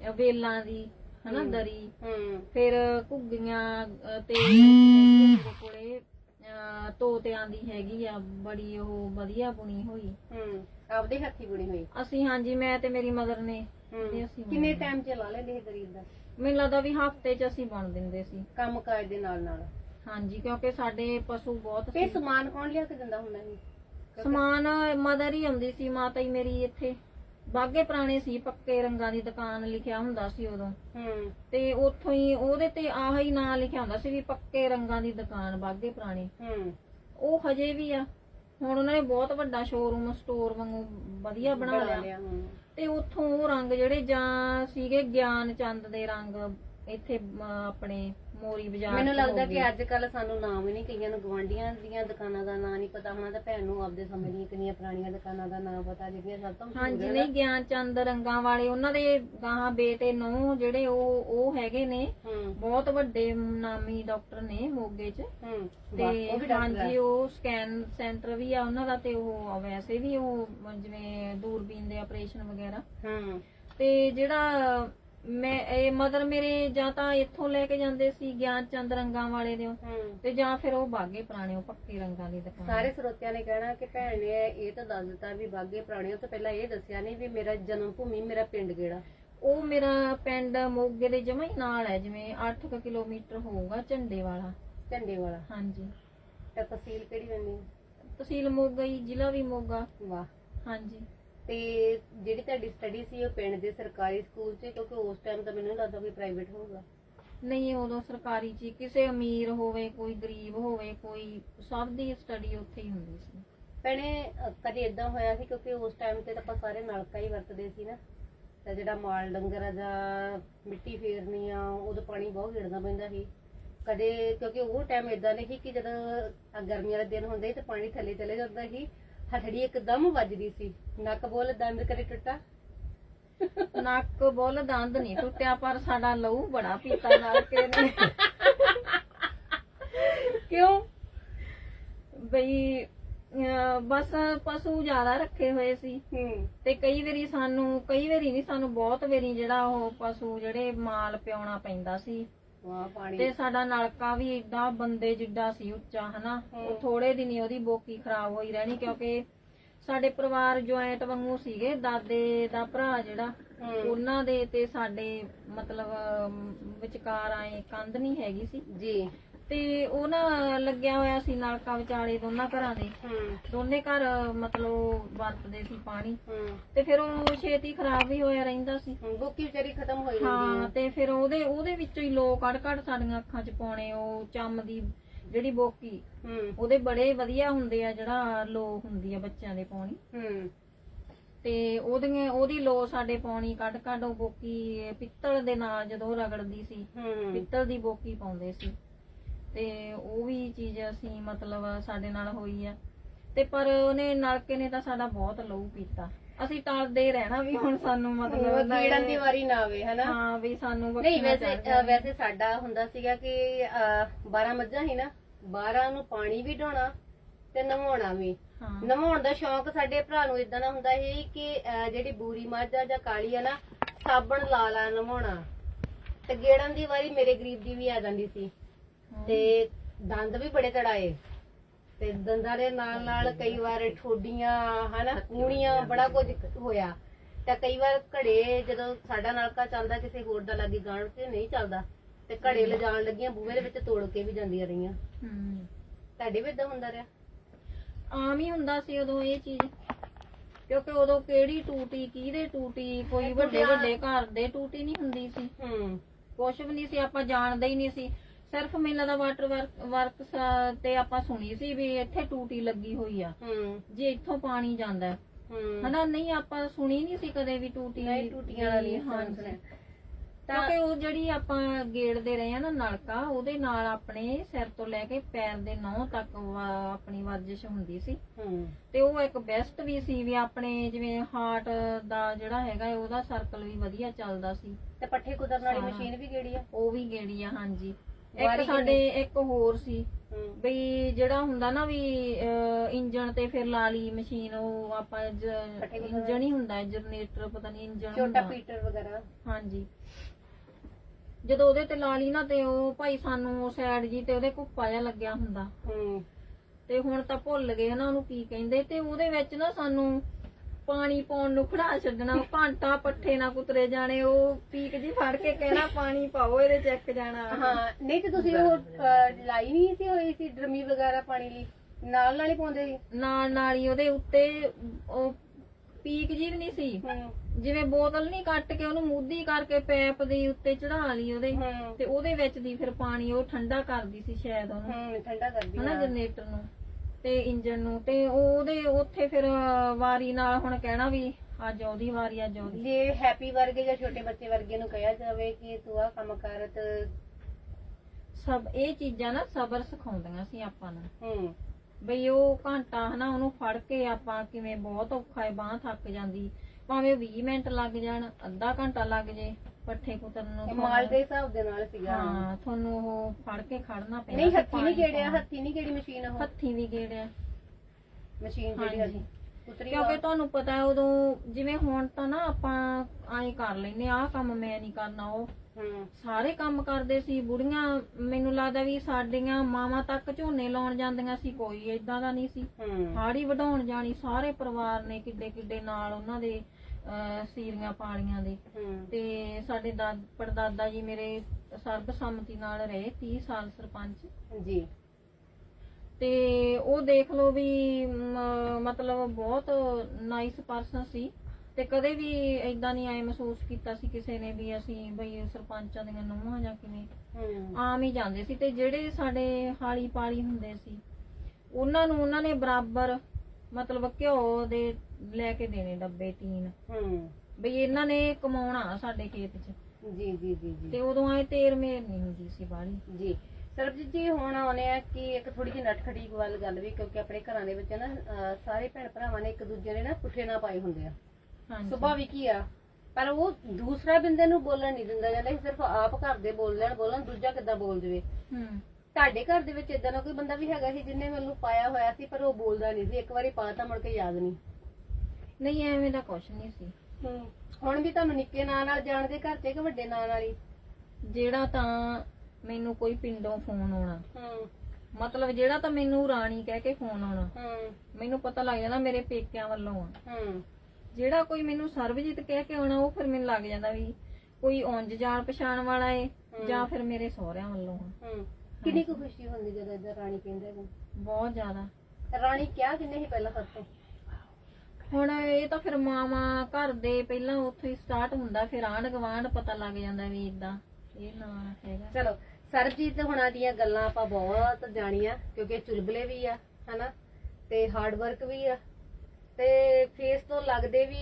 ਅਹ, ਵੇਲਾਂ ਦੀ ਹਨਾ। ਦਰੀ।
ਹੂੰ।
ਫਿਰ ਘੁੱਗੀਆਂ ਤੇ ਮੇਰੇ ਕੋਲੇ ਅਹ, ਤੋਤਿਆਂ ਦੀ ਹੈਗੀ ਆ ਬੜੀ ਉਹ ਵਧੀਆ ਬੁਣੀ ਹੋਈ।
ਹੂੰ। ਆਪਦੇ ਹੱਥੀ ਬੁਣੀ ਹੋਈ?
ਅਸੀਂ ਹਾਂਜੀ ਮੈਂ ਤੇ ਮੇਰੀ ਮਦਰ ਨੇ।
ਹੂੰ।
ਤੇ ਅਸੀਂ
ਕਿੰਨੇ
ਬਣਾਈ।
ਟਾਈਮ ਚ ਲਾ ਲੈਂਦੇ ਇਹ ਦਾ?
ਮੈਨੂੰ ਲੱਗਦਾ ਵੀ ਹਫ਼ਤੇ 'ਚ ਅਸੀਂ ਬਣ ਦਿੰਦੇ ਸੀ।
ਕੰਮ ਕਾਜ ਦੇ ਨਾਲ ਨਾਲ?
ਹਾਂਜੀ ਕਿਉਂਕਿ ਸਾਡੇ ਪਸ਼ੂ ਬਹੁਤ
ਤੇ
ਸੀ।
ਸਮਾਨ ਕੌਣ ਲਿਆ ਕੇ ਦਿੰਦਾ ਹੁੰਦਾ ਸੀ?
ਸਮਾਨ ਮਦਰ ਹੀ ਆਉਂਦੀ ਸੀ ਮਾਤਾ ਹੀ ਮੇਰੀ ਇੱਥੇ। ਬਾਗੇ ਪੁਰਾਣੇ ਸੀ ਪੱਕੇ ਰੰਗਾਂ ਦੀ ਦੁਕਾਨ ਲਿਖਿਆ ਹੁੰਦਾ ਸੀ ਉਦੋਂ।
ਹੂੰ।
ਤੇ ਉੱਥੋਂ ਹੀ ਉਹਦੇ ਤੇ ਆਹ ਹੀ ਨਾਂ ਲਿਖਿਆ ਹੁੰਦਾ ਸੀ ਵੀ ਪੱਕੇ ਰੰਗਾਂ ਦੀ ਦੁਕਾਨ ਬਾਗੇ ਪੁਰਾਣੇ।
ਹੂੰ।
ਉਹ ਹਜੇ ਵੀ ਆ। ਹੁਣ ਉਹਨਾਂ ਨੇ ਬਹੁਤ ਵੱਡਾ ਸ਼ੋਰੂਮ ਸਟੋਰ ਵਾਂਗੂ ਵਧੀਆ ਬਣਾ ਲਿਆ।
ਹੂੰ।
ਤੇ ਉੱਥੋਂ ਉਹ ਰੰਗ ਜਿਹੜੇ ਜਾਂ ਸੀਗੇ ਗਿਆਨ ਚੰਦ ਦੇ ਰੰਗ ਇੱਥੇ ਆਪਣੇ ਮੋਰੀ ਬਾਜ਼ਾਰ
ਮੈਨੂੰ ਲੱਗਦਾ
ਹੋ।
ਕਿ ਅੱਜ ਕੱਲ ਸਾਨੂੰ ਨਾਮ ਹੀ ਨਹੀਂ ਕਈਆਂ ਨੂੰ ਗਵਾਂਢੀਆਂ ਦੀਆਂ ਦੁਕਾਨਾਂ ਦਾ ਨਾਂ ਨਹੀਂ ਪਤਾ ਹੋਣਾ ਤੇ ਭੈਣ ਨੂੰ ਆਪਦੇ ਸਮੇਂ ਦੀਆਂ ਕਿੰਨੀਆਂ ਪੁਰਾਣੀਆਂ ਦੁਕਾਨਾਂ ਦਾ ਨਾਮ ਪਤਾ ਜਿਹੜੀਆਂ ਸਭ ਤੋਂ ਮਸ਼ਹੂਰ
ਹਾਂਜੀ
ਨੇ।
ਨਹੀਂ ਗਿਆਨ ਚੰਦ ਰੰਗਾਂ ਵਾਲੇ ਉਹਨਾਂ ਦੇ ਗਾਹਾਂ ਬੇਟੇ ਨੂੰ ਜਿਹੜੇ ਉਹ ਉਹ ਹੈਗੇ ਨੇ।
ਹੂੰ।
ਬਹੁਤ ਵੱਡੇ ਨਾਮੀ ਡਾਕਟਰ ਨੇ ਮੋਗੇ 'ਚ।
ਹੂੰ ਵਾਹ, ਉਹ ਵੀ ਡਾਕਟਰ
ਹਾਂਜੀ ਉਹ ਸਕੈਨ ਸੈਂਟਰ ਵੀ ਆ ਉਹਨਾਂ ਦਾ ਤੇ ਉਹ ਵੈਸੇ ਵੀ ਉਹ ਜਿਵੇਂ ਦੂਰਬੀਨ ਦੇ ਆਪਰੇਸ਼ਨ ਵਗੈਰਾ।
ਹੂੰ।
ਤੇ ਜਿਹੜਾ ਮੈਂ ਇਹ ਮਦਰ ਮੇਰੇ ਜਾਂ ਤਾਂ ਇੱਥੋਂ ਲੈ ਕੇ ਜਾਂਦੇ ਸੀ ਗਿਆਨ ਚੰਦ ਰੰਗਾਂ ਵਾਲੇ ਦੇ
ਹੂੰ।
ਤੇ ਜਾਂ ਫਿਰ ਉਹ ਬਾਗੇ ਪੁਰਾਣੇ ਉਹ ਪੱਕੇ ਰੰਗਾਂ ਦੀ ਦੁਕਾਨ।
ਸਾਰੇ ਸਰੋਤਿਆਂ ਨੇ ਕਹਿਣਾ ਕਿ ਭੈਣ ਨੇ ਇਹ ਤਾਂ ਦੱਸ ਦਿੱਤਾ ਵੀ ਬਾਗੇ ਪੁਰਾਣਿਆਂ ਤੋਂ ਪਹਿਲਾਂ ਇਹ ਦੱਸਿਆ ਨਹੀਂ ਵੀ ਮੇਰਾ ਜਨਮ ਭੂਮੀ ਮੇਰਾ ਪਿੰਡ ਕਿਹੜਾ।
ਉਹ ਮੇਰਾ ਪਿੰਡ ਮੋਗੇ ਦੇ ਜਮਾਂ ਹੀ ਨਾਲ ਹੈ ਜਿਵੇਂ 8 ਕਿਲੋਮੀਟਰ ਹੋਊਗਾ ਝੰਡੇ ਵਾਲਾ।
ਝੰਡੇ ਵਾਲਾ।
ਹਾਂਜੀ।
ਤੇ ਤਹਿਸੀਲ ਕਿਹੜੀ ਪੈਂਦੀ
ਤਹਿਸੀਲ ਮੋਗਾ ਹੀ ਜ਼ਿਲ੍ਹਾ ਵੀ ਮੋਗਾ।
ਵਾਹ।
ਹਾਂਜੀ।
ਤੇ ਜਿਹੜੀ ਤੁਹਾਡੀ ਸਟੱਡੀ ਸੀ ਉਹ ਪਿੰਡ ਦੇ ਸਰਕਾਰੀ ਸਕੂਲ 'ਚ ਕਿਉਂਕਿ ਉਸ ਟਾਈਮ ਤਾਂ ਮੈਨੂੰ ਨੀ ਲੱਗਦਾ ਕੋਈ ਪ੍ਰਾਈਵੇਟ ਹੋਊਗਾ।
ਨਹੀਂ ਉਦੋਂ ਸਰਕਾਰੀ ਚ ਹੀ, ਕਿਸੇ ਅਮੀਰ ਹੋਵੇ ਕੋਈ ਗਰੀਬ ਹੋਵੇ ਕੋਈ ਸਭ ਦੀ ਸਟੱਡੀ ਉੱਥੇ ਹੀ ਹੁੰਦੀ ਸੀ।
ਭੈਣੇ ਅ, ਕਦੇ ਇਦਾਂ ਹੋਇਆ ਸੀ ਕਿਉਂਕਿ ਉਸ ਟਾਈਮ ਤੇ ਤਾਂ ਆਪਾਂ ਸਾਰੇ ਨਲਕਾ ਹੀ ਵਰਤਦੇ ਸੀ ਨਾ। ਤਾਂ ਜਿਹੜਾ ਮਾਲ ਡੰਗਰ ਆ ਜਾਂ ਮਿੱਟੀ ਫੇਰਨੀ ਆ ਉਦੋਂ ਪਾਣੀ ਬਹੁਤ ਗਿੜਦਾ ਪੈਂਦਾ ਸੀ। ਕਦੇ ਕਿਉਂਕਿ ਉਹ ਟਾਈਮ ਇਦਾਂ ਨਹੀਂ ਸੀ ਕਿ ਜਦੋਂ ਆਹ ਗਰਮੀਆਂ ਦੇ ਦਿਨ ਹੁੰਦੇ ਸੀ ਤੇ ਪਾਣੀ ਥੱਲੇ ਚਲੇ ਜਾਂਦਾ ਸੀ। ਹਥੜੀ ਇੱਕਦਮ ਵੱਜਦੀ ਸੀ। ਨੱਕ ਬੋਲ ਦੰਦ ਕਰੇ ਟੁੱਟਾ।
ਨੱਕ ਬੁੱਲ ਦੰਦ ਨਹੀਂ ਟੁੱਟਿਆ ਪਰ ਸਾਡਾ ਲਹੂ ਬੜਾ ਪੀਤਾ ਨਾਲ ਕੇ ਨੇ।
ਕਿਉਂ?
ਬਈ ਬਸ ਪਸ਼ੂ ਜ਼ਿਆਦਾ ਰੱਖੇ ਹੋਏ ਸੀ। ਤੇ ਕਈ ਵਾਰੀ ਸਾਨੂੰ ਕਈ ਵਾਰੀ ਨਹੀਂ ਸਾਨੂੰ ਬਹੁਤ ਵਾਰੀ ਜਿਹੜਾ ਉਹ ਪਸ਼ੂ ਜਿਹੜੇ ਮਾਲ ਪਿਆਉਣਾ ਪੈਂਦਾ ਸੀ।
ਵਾਹ ਪਾਣੀ।
ਤੇ ਸਾਡਾ ਨਲਕਾ ਵੀ ਏਡਾ ਬੰਦੇ ਜਿੱਡਾ ਸੀ ਉੱਚਾ ਹਨਾ? ਉਹ ਥੋੜੇ ਦਿਨ ਹੀ ਉਹਦੀ ਬੋਕੀ ਖਰਾਬ ਹੋਈ ਰਹਿਣੀ ਕਿਉਂਕਿ ਸਾਡੇ ਪਰਿਵਾਰ ਜੁਆਇੰਟ ਵਾਂਗੂ ਸੀਗੇ ਦਾਦੇ ਦਾ ਭਰਾ ਜਿਹੜਾ ਉਹਨਾਂ ਦੇ ਤੇ ਸਾਡੇ ਮਤਲਬ ਵਿਚਕਾਰ ਆਏ ਕੰਧ ਨਹੀਂ ਹੈਗੀ ਸੀ।
ਜੀ।
ਤੇ ਉਹ ਨਾ ਲੱਗਿਆ ਹੋਇਆ ਸੀ ਨਲਕਾ ਵਿਚਾਲੇ ਦੋਨਾਂ ਘਰਾਂ ਦੇ।
ਹੂੰ।
ਦੋਨੇ ਘਰ ਮਤਲਬ ਵਰਤਦੇ ਸੀ ਪਾਣੀ।
ਹੂੰ।
ਤੇ ਫਿਰ ਉਹ ਛੇਤੀ ਖਰਾਬ ਵੀ ਹੋਇਆ ਰਹਿੰਦਾ ਸੀ।
ਹੁਣ ਬੁੱਕੀ ਵਿਚਾਰੀ ਖਤਮ ਹੋਈ ਜਾਂਦੀ
ਹਾਂ
ਹੈ
ਤੇ ਫਿਰ ਉਹਦੇ ਉਹਦੇ ਵਿੱਚੋਂ ਹੀ ਲੋ ਕੱਢ ਕੱਢ ਸਾਡੀਆਂ ਅੱਖਾਂ 'ਚ ਪਾਉਣੇ ਉਹ ਚੰਮ ਦੀ ਜਿਹੜੀ ਬੋਕੀ
ਹੂੰ।
ਉਹਦੇ ਬੜੇ ਵਧੀਆ ਹੁੰਦੇ ਆ ਜਿਹੜਾ ਲੋ ਹੁੰਦੀ ਆ ਬੱਚਿਆਂ ਦੇ ਪਾਉਣੀ।
ਹੂੰ।
ਤੇ ਉਹਦੀਆਂ ਉਹਦੀ ਲੋ ਸਾਡੇ ਪਾਉਣੀ ਕੱਢ ਕੱਢ ਉਹ ਬੋਕੀ ਪਿੱਤਲ ਦੇ ਨਾਲ ਜਦੋਂ ਰਗੜਦੀ ਸੀ
ਹੂੰ।
ਪਿੱਤਲ ਦੀ ਬੋਕੀ ਪਾਉਂਦੇ ਸੀ। ਤੇ ਉਹ ਵੀ ਚੀਜ਼ ਅਸੀਂ ਮਤਲਬ ਸਾਡੇ ਨਾਲ ਹੋਈ ਆ। ਤੇ ਪਰ ਉਹਨੇ ਨਲਕੇ ਨੇ ਤਾਂ ਸਾਡਾ ਬਹੁਤ ਲਹੂ ਪੀਤਾ। ਅਸੀਂ ਟਾਲਦੇ ਰਹਿਣਾ ਵੀ ਹੁਣ ਸਾਨੂੰ ਮਤਲਬ
ਕੀੜਨ ਦੀ ਵਾਰੀ ਨਾ ਆਵੇ ਹਨਾ?
ਹਾਂ ਵੀ ਸਾਨੂੰ
ਨਹੀਂ ਵੈਸੇ ਵੈਸੇ ਸਾਡਾ ਹੁੰਦਾ ਸੀਗਾ ਕਿ 12 ਮੱਝਾਂ ਸੀ ਨਾ 12 ਨੂੰ ਪਾਣੀ ਵੀ ਢੋਣਾ ਤੇ ਨਵਾਉਣਾ ਵੀ।
ਹਾਂ।
ਨਵਾਉਣ ਦਾ ਸ਼ੌਂਕ ਸਾਡੇ ਭਰਾ ਨੂੰ ਇਦਾਂ ਦਾ ਹੁੰਦਾ ਸੀ ਕਿ ਜਿਹੜੀ ਬੂਰੀ ਮੱਝ ਆ ਜਾਂ ਕਾਲੀ ਆ ਨਾ ਸਾਬਣ ਲਾ ਲਾ ਨਵਾਉਣਾ ਤੇ ਗੇੜਨ ਦੀ ਵਾਰੀ ਮੇਰੇ ਗਰੀਬ ਦੀ ਵੀ ਆ ਜਾਂਦੀ ਸੀ। ਤੇ ਦੰਦ ਵੀ ਬੜੇ ਤੜਾਏ। ਤੇ ਦੰਦਾਂ ਦੇ ਨਾਲ ਨਾਲ ਕਈ ਵਾਰ ਠੋਡੀਆਂ ਹਨਾ ਕੂਣੀਆਂ ਬੜਾ ਕੁਝ ਹੋਇਆ। ਤੇ ਕਈ ਵਾਰ ਘੜੇ ਜਦੋਂ ਸਾਡਾ ਨਲਕਾ ਚੱਲਦਾ ਕਿਸੇ ਹੋਰ ਦਾ ਲਾਗੇ ਗਾਣ ਤੇ ਨਹੀਂ ਚੱਲਦਾ ਤੇ ਘੜੇ ਲਿਜਾਣ ਲੱਗੀਆਂ ਬੂਹੇ ਦੇ ਵਿੱਚ ਤੋੜ ਕੇ ਵੀ ਜਾਂਦੀਆਂ ਰਹੀਆਂ।
ਹੂੰ।
ਤੁਹਾਡੇ ਵੀ ਇਦਾਂ ਹੁੰਦਾ ਰਿਹਾ?
ਆਮ ਹੀ ਹੁੰਦਾ ਸੀ ਉਦੋਂ ਇਹ ਚੀਜ਼ ਕਿਉਂਕਿ ਉਦੋਂ ਕਿਹੜੀ ਟੂਟੀ ਕਿਹਦੇ ਟੂਟੀ ਕੋਈ ਵੱਡੇ ਵੱਡੇ ਘਰ ਦੇ ਟੂਟੀ ਨਹੀਂ ਹੁੰਦੀ ਸੀ।
ਹੂੰ।
ਕੁਛ ਵੀ ਨਹੀਂ ਸੀ ਆਪਾਂ ਜਾਣਦੇ ਹੀ ਨਹੀਂ ਸੀ। ਸਿਰਫ ਮੈਨੂੰ ਦਾ ਵਾਟਰ ਵਰਕਸ ਤੇ ਆਪਾਂ ਸੁਣੀ ਸੀ ਵੀ ਇੱਥੇ ਟੂਟੀ ਲੱਗੀ ਹੋਈ ਆ।
ਹੂੰ।
ਜੇ ਇੱਥੋਂ ਪਾਣੀ ਜਾਂਦਾ। ਹੈ।
ਹੂੰ
ਹਨਾ? ਨਹੀਂ ਆਪਾਂ ਸੁਣੀ ਨਹੀਂ ਸੀ ਕਦੇ ਵੀ ਟੂਟੀ।
ਨਹੀਂ ਟੂਟੀਆਂ ਵਾਲੀ ਨਹੀਂ
ਹਾਂਜੀ।
ਸੁਣਿਆ
ਕਿਉਂਕਿ ਉਹ ਜਿਹੜੀ ਆਪਾਂ ਗੇੜਦੇ ਰਹੇ ਆ ਨਾ ਨਲਕਾ ਉਹਦੇ ਨਾਲ ਆਪਣੇ ਸਿਰ ਤੋਂ ਲੈ ਕੇ ਪੈਰ ਦੇ ਨਹੁੰ ਤੱਕ ਵਾ- ਆਪਣੀ ਵਰਜਿਸ਼ ਹੁੰਦੀ ਸੀ।
ਹੂੰ।
ਤੇ ਉਹ ਇੱਕ ਬੈਸਟ ਵੀ ਸੀ ਵੀ ਆਪਣੇ ਜਿਵੇਂ ਹਾਰਟ ਦਾ ਜਿਹੜਾ ਹੈਗਾ ਹੈ, ਉਹਦਾ ਸਰਕਲ ਵੀ ਵਧੀਆ ਚੱਲਦਾ ਸੀ।
ਤੇ ਪੱਠੇ ਕੁਤਰਨ ਵਾਲੀ। ਮਸ਼ੀਨ ਵੀ ਕਿਹੜੀ ਆ।
ਉਹ ਵੀ ਗੇੜੀ ਆ ਹਾਂਜੀ। ਇੱਕ ਸਾਡੇ ਇੱਕ ਹੋਰ ਸੀ ਬਈ ਜਿਹੜਾ ਹੁੰਦਾ ਨਾ ਵੀ ਇੰਜਣ ਤੇ ਫਿਰ ਲਾ ਲਈ ਮਸ਼ੀਨ ਉਹ ਆਪਾਂ ਇੰਜਣ ਹੀ ਹੁੰਦਾ ਜਨਰੇਟਰ ਪਤਾ ਨਹੀਂ ਇੰਜਣ
ਛੋਟਾ ਪੀਟਰ ਵਗੈਰਾ।
ਹਾਂਜੀ। ਜਦੋਂ ਉਹਦੇ ਤੇ ਲਾ ਲਈ ਨਾ ਤੇ ਉਹ ਭਾਈ ਸਾਨੂੰ ਸਾਈਡ ਜੀ ਤੇ ਉਹਦੇ ਕੁੱਪਾ ਜਿਹਾ ਲੱਗਿਆ ਹੁੰਦਾ।
ਹੂੰ।
ਤੇ ਹੁਣ ਤਾਂ ਭੁੱਲ ਗਏ ਨਾ ਉਹਨੂੰ ਕੀ ਕਹਿੰਦੇ ਤੇ ਉਹਦੇ ਵਿੱਚ ਨਾ ਸਾਨੂੰ ਪਾਣੀ ਪਾਉਣ ਨੂੰ ਖੜਾ ਛੱਡਣਾ ਘੰਟਾ ਪੱਠੇ ਨਾ ਕੁਤਰੇ ਜਾਣੇ ਉਹ ਪੀਕ ਜੀ ਫੜ ਕੇ ਕਹਿਣਾ ਪਾਣੀ ਪਾਓ ਇਹਦੇ ਚੱਕ ਜਾਣਾ।
ਹਾਂ ਨਹੀਂ ਤੇ ਤੁਸੀਂ ਉਹ ਲਾਈ ਨਹੀਂ ਸੀ ਹੋਈ ਸੀ ਡਰਮੀ ਵਗੈਰਾ ਪਾਣੀ ਲਈ? ਨਾਲ ਨਾਲ ਹੀ ਪਾਉਂਦੇ ਸੀ?
ਨਾਲ ਨਾਲ ਹੀ ਉਹਦੇ ਉੱਤੇ ਉਹ ਪੀਕ ਜੀ ਵੀ ਨਹੀਂ ਸੀ।
ਹੂੰ।
ਜਿਵੇਂ ਬੋਤਲ ਨਹੀਂ ਕੱਟ ਕੇ ਉਹਨੂੰ ਮੁੱਦੀ ਕਰਕੇ ਪੈਪ ਦੇ ਉੱਤੇ ਚੜਾ ਲਈ ਉਹਦੇ
ਹੂੰ।
ਤੇ ਉਹਦੇ ਵਿੱਚ ਦੀ ਫਿਰ ਪਾਣੀ ਉਹ ਠੰਡਾ ਕਰਦੀ ਸੀ ਸ਼ਾਇਦ ਉਹਨੂੰ।
ਹੂੰ ਠੰਡਾ ਕਰਦੀ
ਹਨਾ
ਆ।
ਜਨਰੇਟਰ ਨੂੰ। ਤੇ ਇੰਜਨ ਨੂੰ ਤੇ ਉਹਦੇ ਉੱਥੇ ਫਿਰ ਵਾਰੀ ਨਾਲ ਹੁਣ ਕਹਿਣਾ ਵੀ ਅੱਜ ਉਹਦੀ ਵਾਰੀ ਅੱਜ ਉਹਦੀ।
ਜੇ ਹੈਪੀ ਵਰਗੇ ਜਾਂ ਛੋਟੇ ਬੱਚੇ ਵਰਗੇ ਨੂੰ ਕਿਹਾ ਜਾਵੇ ਕਿ ਤੂੰ ਆ ਕੰਮ ਕਰ ਤੇ
ਸਭ ਇਹ ਚੀਜ਼ਾਂ ਨਾ ਸਬਰ ਸਿਖਾਉਂਦੀਆਂ ਸੀ ਆਪਾਂ ਨੂੰ।
ਹੂੰ।
ਬਈ ਉਹ ਘੰਟਾ ਹਨਾ ਉਹਨੂੰ ਫੜ ਕੇ ਆਪਾਂ ਕਿਵੇਂ ਬਹੁਤ ਔਖਾ ਹੈ ਬਾਹ ਥੱਕ ਜਾਂਦੀ। ਭਾਵੇਂ 20 ਮਿੰਟ ਲੱਗ ਜਾਣ ਅੱਧਾ ਘੰਟਾ ਲੱਗ ਜੇ। ਪੱਠੇ ਕੁਤਰਨ ਨੂੰ
ਇਹ ਮਾਲ ਦੇ ਹਿਸਾਬ ਦੇ ਨਾਲ ਸੀਗਾ।
ਹਾਂ ਤੁਹਾਨੂੰ ਉਹ ਫੜ ਕੇ ਖੜਨਾ ਪੈਂਦਾ
ਨਹੀਂ
ਸੀ
ਹੱਥੀ ਨਹੀਂ
ਪਾਣੀ
ਗੇੜਿਆ
ਪਾਉਣ।
ਹੱਥੀ ਨਹੀਂ ਕਿਹੜੀ ਮਸ਼ੀਨ ਉਹ।
ਹੱਥੀਂ ਵੀ ਗੇੜਿਆ।
ਮਸ਼ੀਨ ਜਿਹੜੀ
ਹਾਂਜੀ।
ਹੱਥੀ ਉਤਰੀ
ਕਿਉਂਕਿ ਤੁਹਾਨੂੰ ਪਤਾ ਹੈ ਉਦੋਂ ਜਿਵੇਂ ਹੁਣ ਤਾਂ ਨਾ ਆਪਾਂ ਐਂ ਕਰ ਲੈਨੇ ਆਹ ਕੰਮ ਮੈਂ ਨਹੀਂ ਕਰਨਾ ਉਹ
ਹੂੰ।
ਸਾਰੇ ਕੰਮ ਕਰਦੇ ਸੀ ਬੁੜੀਆਂ ਮੈਨੂੰ ਲੱਗਦਾ ਵੀ ਸਾਡੀਆਂ ਮਾਵਾਂ ਤੱਕ ਝੋਨੇ ਲਾਉਣ ਜਾਂਦੀਆਂ ਸੀ ਕੋਈ ਏਦਾਂ ਦਾ ਨਹੀਂ ਸੀ।
ਹੂੰ।
ਹਾੜੀ ਵਢਾਉਣ ਜਾਣੀ ਸਾਰੇ ਪਰਿਵਾਰ ਨੇ ਕਿੱਡੇ ਕਿੱਡੇ ਨਾਲ ਉਹਨਾਂ ਦੇ ਸੀਰੀਆਂ ਪਾਲੀਆਂ ਦੇ। ਤੇ ਸਾਡੇ ਦਾਦ ਪੜਦਾਦਾ ਜੀ ਮੇਰੇ ਸਰਬਸੰਮਤੀ ਨਾਲ ਰਹੇ 30 ਸਾਲ ਸਰਪੰਚ।
ਜੀ।
ਤੇ ਉਹ ਦੇਖ ਲਓ ਵੀ ਮਤਲਬ ਬਹੁਤ ਨਾਈਸ ਪਰਸਨ ਸੀ। ਤੇ ਕਦੇ ਵੀ ਇਦਾਂ ਨਹੀਂ ਆਏ ਮਹਿਸੂਸ ਕੀਤਾ ਸੀ ਕਿਸੇ ਨੇ ਵੀ ਅਸੀਂ ਬਈ ਸਰਪੰਚਾਂ ਦੀਆਂ ਨੂੰਹਾਂ ਜਾਂ ਕਿਵੇਂ। ਆਮ ਹੀ ਜਾਂਦੇ ਸੀ। ਤੇ ਜਿਹੜੇ ਸਾਡੇ ਹਾਲੀ ਪਾਲੀ ਹੁੰਦੇ ਸੀ ਉਹਨਾਂ ਨੂੰ ਉਹਨਾਂ ਨੇ ਬਰਾਬਰ ਮਤਲਬ ਘਿਓ ਦੇ ਲੈ ਕੇ ਦੇਣੇ ਡੱਬੇ ਤੀਨ
ਹੂੰ।
ਬਈ ਇਹਨਾਂ ਨੇ ਕਮਾਉਣਾ ਸਾਡੇ ਖੇਤ 'ਚ।
ਜੀ ਜੀ ਜੀ ਜੀ।
ਤੇ ਉਦੋਂ ਆਏ ਤੇਰ ਮੇਰ ਨਹੀਂ ਹੁੰਦੀ ਸੀ ਬਾਹਲੀ
ਜੀ। ਸਰਬਜੀਤ ਜੀ ਹੁਣ ਆਉਨੇ ਆ ਕਿ ਇੱਕ ਥੋੜੀ ਜਿਹੀ ਨਟਖੜੀ ਵੱਲ ਗੱਲ ਵੀ ਕਿਉਂਕਿ ਆਪਣੇ ਘਰਾਂ ਦੇ ਵਿੱਚ ਨਾ ਅਹ, ਸਾਰੇ ਭੈਣ ਭਰਾਵਾਂ ਨੇ ਇੱਕ ਦੂਜੇ ਨੇ ਨਾ ਪੁੱਠੇ ਨਾ ਪਾਏ ਹੁੰਦੇ ਆ।
ਹਾਂਜੀ।
ਸੁਭਾਵਿਕ ਹੀ ਆ? ਪਰ ਉਹ ਦੂਸਰਾ ਬੰਦੇ ਨੂੰ ਬੋਲਣ ਨਹੀਂ ਦਿੰਦਾ ਜਾਂਦਾ ਕਿ ਸਿਰਫ ਆਪ ਘਰ ਦੇ ਬੋਲ ਲੈਣ ਬੋਲਣ ਦੂਜਾ ਕਿੱਦਾਂ ਬੋਲ ਜਵੇ?
ਹੂੰ।
ਤੁਹਾਡੇ ਘਰ ਦੇ ਵਿੱਚ ਇਦਾਂ ਦਾ ਕੋਈ ਬੰਦਾ ਵੀ ਹੈਗਾ ਸੀ ਜਿੰਨੇ ਮੈਨੂੰ ਪਾਇਆ ਹੋਇਆ ਸੀ ਪਰ ਉਹ ਬੋਲਦਾ ਨਹੀਂ ਸੀ। ਇੱਕ ਵਾਰੀ ਪਾਤਾ ਮੁੜ ਕੇ ਯਾਦ ਨਹੀਂ।
ਨਹੀਂ ਐਵੇਂ ਦਾ ਕੁਛ ਨਹੀਂ ਸੀ।
ਹੁਣ ਵੀ ਤੁਹਾਨੂੰ ਨਿੱਕੇ ਨਾਂ ਨਾਲ ਜਾਣਦੇ ਘਰ ਤੇ ਕਿ ਵੱਡੇ ਨਾਂ ਨਾਲ ਹੀ?
ਜਿਹੜਾ ਤਾਂ ਮੈਨੂੰ ਕੋਈ ਪਿੰਡੋਂ ਫੋਨ ਆਉਣਾ।
ਹੂੰ।
ਮਤਲਬ ਜਿਹੜਾ ਤਾਂ ਮੈਨੂੰ ਰਾਣੀ ਕਹਿ ਕੇ ਫੋਨ ਆਉਣਾ।
ਹੂੰ।
ਮੈਨੂੰ ਪਤਾ ਲੱਗ ਜਾਂਦਾ ਮੇਰੇ ਪੇਕਿਆਂ ਵੱਲੋਂ ਆ।
ਹੂੰ।
ਜਿਹੜਾ ਕੋਈ ਮੈਨੂੰ ਸਰਬਜੀਤ ਕਹਿ ਕੇ ਆਉਣਾ ਉਹ ਫਿਰ ਮੈਨੂੰ ਲੱਗ ਜਾਂਦਾ ਵੀ ਕੋਈ ਉਂਝ ਜਾਣ ਪਛਾਣ ਵਾਲਾ ਏ ਜਾਂ ਫਿਰ ਮੇਰੇ ਸਹੁਰਿਆਂ ਵੱਲੋਂ ਆ।
ਹੂੰ। ਕਿੰਨੀ ਕੁ ਖੁਸ਼ੀ ਹੁੰਦੀ ਜਦੋਂ ਇਦਾਂ ਰਾਣੀ ਕਹਿੰਦੇ ਨੇ?
ਬਹੁਤ ਜ਼ਿਆਦਾ।
ਰਾਣੀ ਕਿਹਾ ਕਿੰਨੇ ਸੀ ਪਹਿਲਾਂ ਸਭ ਤੋਂ
ਹੁਣ ਇਹ ਤਾਂ ਫਿਰ ਮਾਵਾ ਘਰ ਦੇ ਪਹਿਲਾਂ ਉੱਥੋਂ ਹੀ ਸਟਾਰਟ ਹੁੰਦਾ ਫਿਰ ਆਂਢ ਗਵਾਂਢ ਪਤਾ ਲੱਗ ਜਾਂਦਾ ਵੀ ਇਦਾਂ ਇਹ ਨਾਂ ਹੈਗਾ।
ਚਲੋ ਸਰਬਜੀਤ ਹੁਣਾਂ ਦੀਆਂ ਗੱਲਾਂ ਆਪਾਂ ਬਹੁਤ ਜਾਣੀਆਂ ਕਿਉਂਕਿ ਚੁਲਬਲੇ ਵੀ ਆ ਹਨਾ? ਤੇ ਹਾਰਡ ਵਰਕ ਵੀ ਆ। ਤੇ ਫੇਸ ਤੋਂ ਲੱਗਦੇ ਵੀ